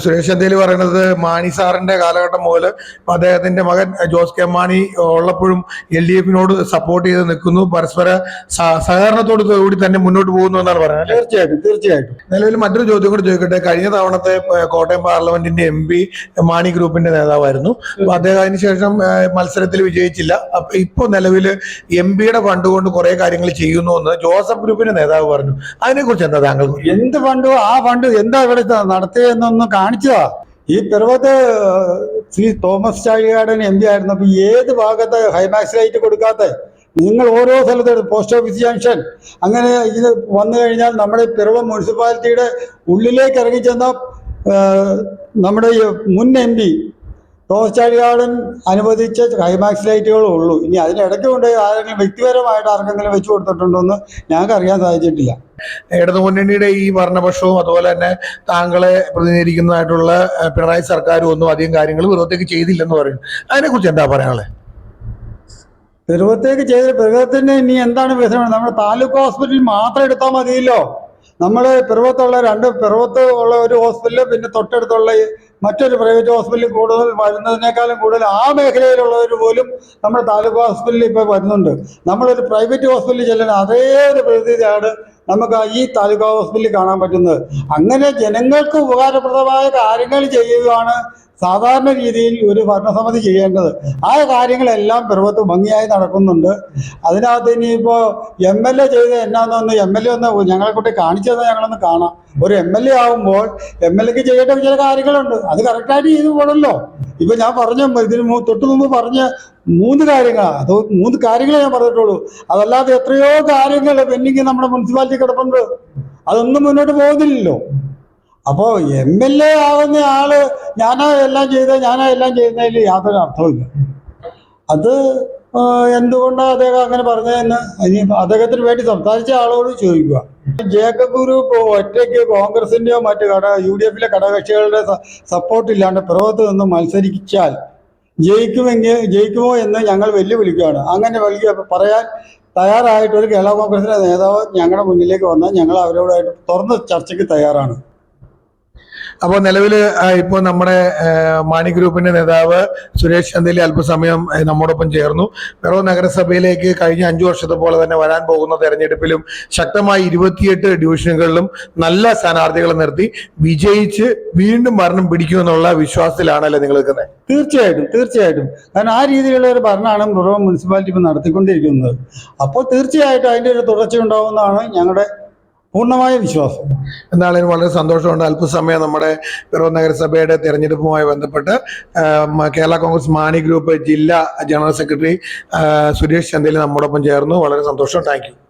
സുരേഷ് ചന്ദേൽ പറയുന്നത് മാണി സാറിന്റെ കാലഘട്ടം മുതൽ അദ്ദേഹത്തിന്റെ മകൻ ജോസ് കെ മാണി ഉള്ളപ്പോഴും എൽ ഡി എഫിനോട് സപ്പോർട്ട് ചെയ്ത് നിൽക്കുന്നു. പരസ്പര സഹകരണത്തോട് കൂടി തന്നെ മുന്നോട്ട് പോകുന്നു എന്നാണ് പറയുന്നത് തീർച്ചയായിട്ടും തീർച്ചയായിട്ടും. നിലവിൽ മറ്റൊരു ചോദ്യം കൂടി ചോദിക്കട്ടെ. കഴിഞ്ഞ തവണത്തെ കോട്ടയം പാർലമെന്റിന്റെ എം പി മാണി ഗ്രൂപ്പിന്റെ നേതാവായിരുന്നു. അപ്പൊ അദ്ദേഹം അതിനുശേഷം മത്സരത്തിൽ വിജയിച്ചില്ല. അപ്പൊ ഇപ്പൊ നിലവിൽ എം പിയുടെ ഫണ്ട് കൊണ്ട് കുറെ കാര്യങ്ങൾ ചെയ്യുന്നു എന്ന് ജോസഫ് ഗ്രൂപ്പിന്റെ നേതാവ് പറഞ്ഞു. അതിനെക്കുറിച്ച് എന്താ താങ്കൾ എന്ത് ഫണ്ടോ? ആ ഫണ്ട് എന്താ ഇവിടെ നടത്തിയെന്നൊന്ന് കാണിച്ചതാ ഈ പിറവത്ത് ശ്രീ തോമസ് ചാഴികാടൻ എം പി ആയിരുന്നപ്പോൾ ഏത് ഭാഗത്ത് ഹൈമാക്സ് ലൈറ്റ് കൊടുക്കാത്ത? നിങ്ങൾ ഓരോ സ്ഥലത്ത് പോസ്റ്റ് ഓഫീസ് ജംഗ്ഷൻ അങ്ങനെ ഇത് വന്നു കഴിഞ്ഞാൽ നമ്മുടെ പിറവ മുനിസിപ്പാലിറ്റിയുടെ ഉള്ളിലേക്ക് ഇറങ്ങി ചെന്ന നമ്മുടെ മുൻ എം പി തോമസ് ചാഴികാടൻ അനുവദിച്ച ക്ലൈമാക്സ് ലൈറ്റുകളേ ഉള്ളൂ. ഇനി അതിനിടയ്ക്ക് കൊണ്ട് ആരെങ്കിലും വ്യക്തിപരമായിട്ട് ആർക്കെങ്കിലും വെച്ചു കൊടുത്തിട്ടുണ്ടോ എന്ന് ഞങ്ങൾക്ക് അറിയാൻ സാധിച്ചിട്ടില്ല. ഇടതു മുന്നണിയുടെ ഈ ഭരണപക്ഷവും അതുപോലെ തന്നെ താങ്കളെ പ്രതിനിധീകരിക്കുന്നതായിട്ടുള്ള പിണറായി സർക്കാരും ഒന്നും അധികം കാര്യങ്ങൾ വിരോധത്തേക്ക് ചെയ്തില്ലെന്ന് പറയുന്നു. അതിനെക്കുറിച്ച് എന്താ പറയാനുള്ളത് പിറവത്തേക്ക് ചെയ്ത പിറവത്തിന് ഇനി എന്താണ് വിഷയം നമ്മുടെ താലൂക്ക് ഹോസ്പിറ്റലിൽ മാത്രം എടുത്താൽ മതിയല്ലോ. നമ്മൾ പിറവത്തുള്ള രണ്ട് പിറവത്ത് ഉള്ള ഒരു ഹോസ്പിറ്റൽ പിന്നെ തൊട്ടടുത്തുള്ള മറ്റൊരു പ്രൈവറ്റ് ഹോസ്പിറ്റലിൽ കൂടുതൽ വരുന്നതിനേക്കാളും കൂടുതൽ ആ മേഖലയിലുള്ളവർ പോലും നമ്മുടെ താലൂക്ക് ഹോസ്പിറ്റലിൽ ഇപ്പോൾ വരുന്നുണ്ട്. നമ്മളൊരു പ്രൈവറ്റ് ഹോസ്പിറ്റലിൽ ചെല്ലുന്ന അതേ ഒരു പ്രതിനിധിയാണ് നമുക്ക് ഈ താലൂക്ക് ഹോസ്പിറ്റലിൽ കാണാൻ പറ്റുന്നത്. അങ്ങനെ ജനങ്ങൾക്ക് ഉപകാരപ്രദമായ കാര്യങ്ങൾ ചെയ്യുകയാണ് സാധാരണ രീതിയിൽ ഒരു ഭരണസമിതി ചെയ്യേണ്ടത്. ആ കാര്യങ്ങളെല്ലാം പിറവത്ത് ഭംഗിയായി നടക്കുന്നുണ്ട്. അതിനകത്ത് ഇനിയിപ്പോൾ എം എൽ എ ചെയ്ത് എന്നാന്നൊന്ന് എം എൽ എ ഒന്ന് ഞങ്ങളെ കൂട്ടി കാണിച്ചു തന്നെ ഞങ്ങളൊന്ന് കാണാം. ഒരു എം എൽ എ ആകുമ്പോൾ എം എൽ എക്ക് ചെയ്യേണ്ട ചില കാര്യങ്ങളുണ്ട്. അത് കറക്റ്റായിട്ട് ചെയ്തു പോകണമല്ലോ ഇപ്പൊ ഞാൻ പറഞ്ഞ ഇതിന് തൊട്ട് മുമ്പ് പറഞ്ഞ മൂന്ന് കാര്യങ്ങളാണ് അത് മൂന്ന് കാര്യങ്ങളെ ഞാൻ പറഞ്ഞിട്ടുള്ളൂ. അതല്ലാതെ എത്രയോ കാര്യങ്ങൾ പെൻഡിങ് നമ്മുടെ മുനിസിപ്പാലിറ്റി കിടപ്പുണ്ട്. അതൊന്നും മുന്നോട്ട് പോകുന്നില്ലല്ലോ. അപ്പോൾ എം എൽ എ ആവുന്ന ആൾ ഞാനാ എല്ലാം ചെയ്ത ഞാനാ എല്ലാം ചെയ്യുന്നതിൽ യാതൊരു അർത്ഥമില്ല അത് എന്തുകൊണ്ടാ എന്തുകൊണ്ടാണ് അദ്ദേഹം അങ്ങനെ പറഞ്ഞതെന്ന് ഇനി അദ്ദേഹത്തിന് വേണ്ടി സംസാരിച്ച ആളോട് ചോദിക്കുക. ജേക്കബ് ഗ്രൂപ്പ് ഒറ്റയ്ക്ക് കോൺഗ്രസിന്റെയോ മറ്റു ഘടക യു ഡി എഫിലെ ഘടകകക്ഷികളുടെ സപ്പോർട്ട് ഇല്ലാണ്ട് പിറവത്ത് നിന്ന് മത്സരിച്ചാൽ ജയിക്കുമെങ്കിൽ ജയിക്കുമോ എന്ന് ഞങ്ങൾ വെല്ലുവിളിക്കുകയാണ്. അങ്ങനെ വലിയ പറയാൻ തയ്യാറായിട്ട് ഒരു കേരള കോൺഗ്രസിന്റെ നേതാവ് ഞങ്ങളുടെ മുന്നിലേക്ക് വന്നാൽ ഞങ്ങൾ അവരോടായിട്ട് തുറന്ന ചർച്ചയ്ക്ക് തയ്യാറാണ്. അപ്പോൾ നിലവിൽ ഇപ്പോൾ നമ്മുടെ മാണി ഗ്രൂപ്പിന്റെ നേതാവ് സുരേഷ് ചന്ദേലി അല്പസമയം നമ്മോടൊപ്പം ചേർന്നു. പെറോ നഗരസഭയിലേക്ക് കഴിഞ്ഞ അഞ്ചു വർഷത്തെ പോലെ തന്നെ വരാൻ പോകുന്ന തെരഞ്ഞെടുപ്പിലും ശക്തമായി ഇരുപത്തിയെട്ട് ഡിവിഷനുകളിലും നല്ല സ്ഥാനാർത്ഥികളെ നിർത്തി. വിജയിച്ച് വീണ്ടും ഭരണം പിടിക്കുമെന്നുള്ള വിശ്വാസത്തിലാണല്ലേ നിങ്ങൾ നിൽക്കുന്നത്? തീർച്ചയായിട്ടും തീർച്ചയായിട്ടും. കാരണം ആ രീതിയിലുള്ള ഒരു ഭരണമാണ് പിറവം മുനിസിപ്പാലിറ്റി ഇപ്പം നടത്തിക്കൊണ്ടിരിക്കുന്നത്. അപ്പോൾ തീർച്ചയായിട്ടും അതിന്റെ ഒരു തുടർച്ച ഉണ്ടാവുമെന്നാണ് ഞങ്ങളുടെ പൂർണമായ വിശ്വാസം. എന്നാലും വളരെ സന്തോഷമുണ്ട്. അല്പസമയം നമ്മുടെ പിറവ നഗരസഭയുടെ തെരഞ്ഞെടുപ്പുമായി ബന്ധപ്പെട്ട് കേരള കോൺഗ്രസ് മാണി ഗ്രൂപ്പ് ജില്ലാ ജനറൽ സെക്രട്ടറി സുരേഷ് ചന്ദേലി നമ്മോടൊപ്പം ചേർന്നു. വളരെ സന്തോഷം. താങ്ക്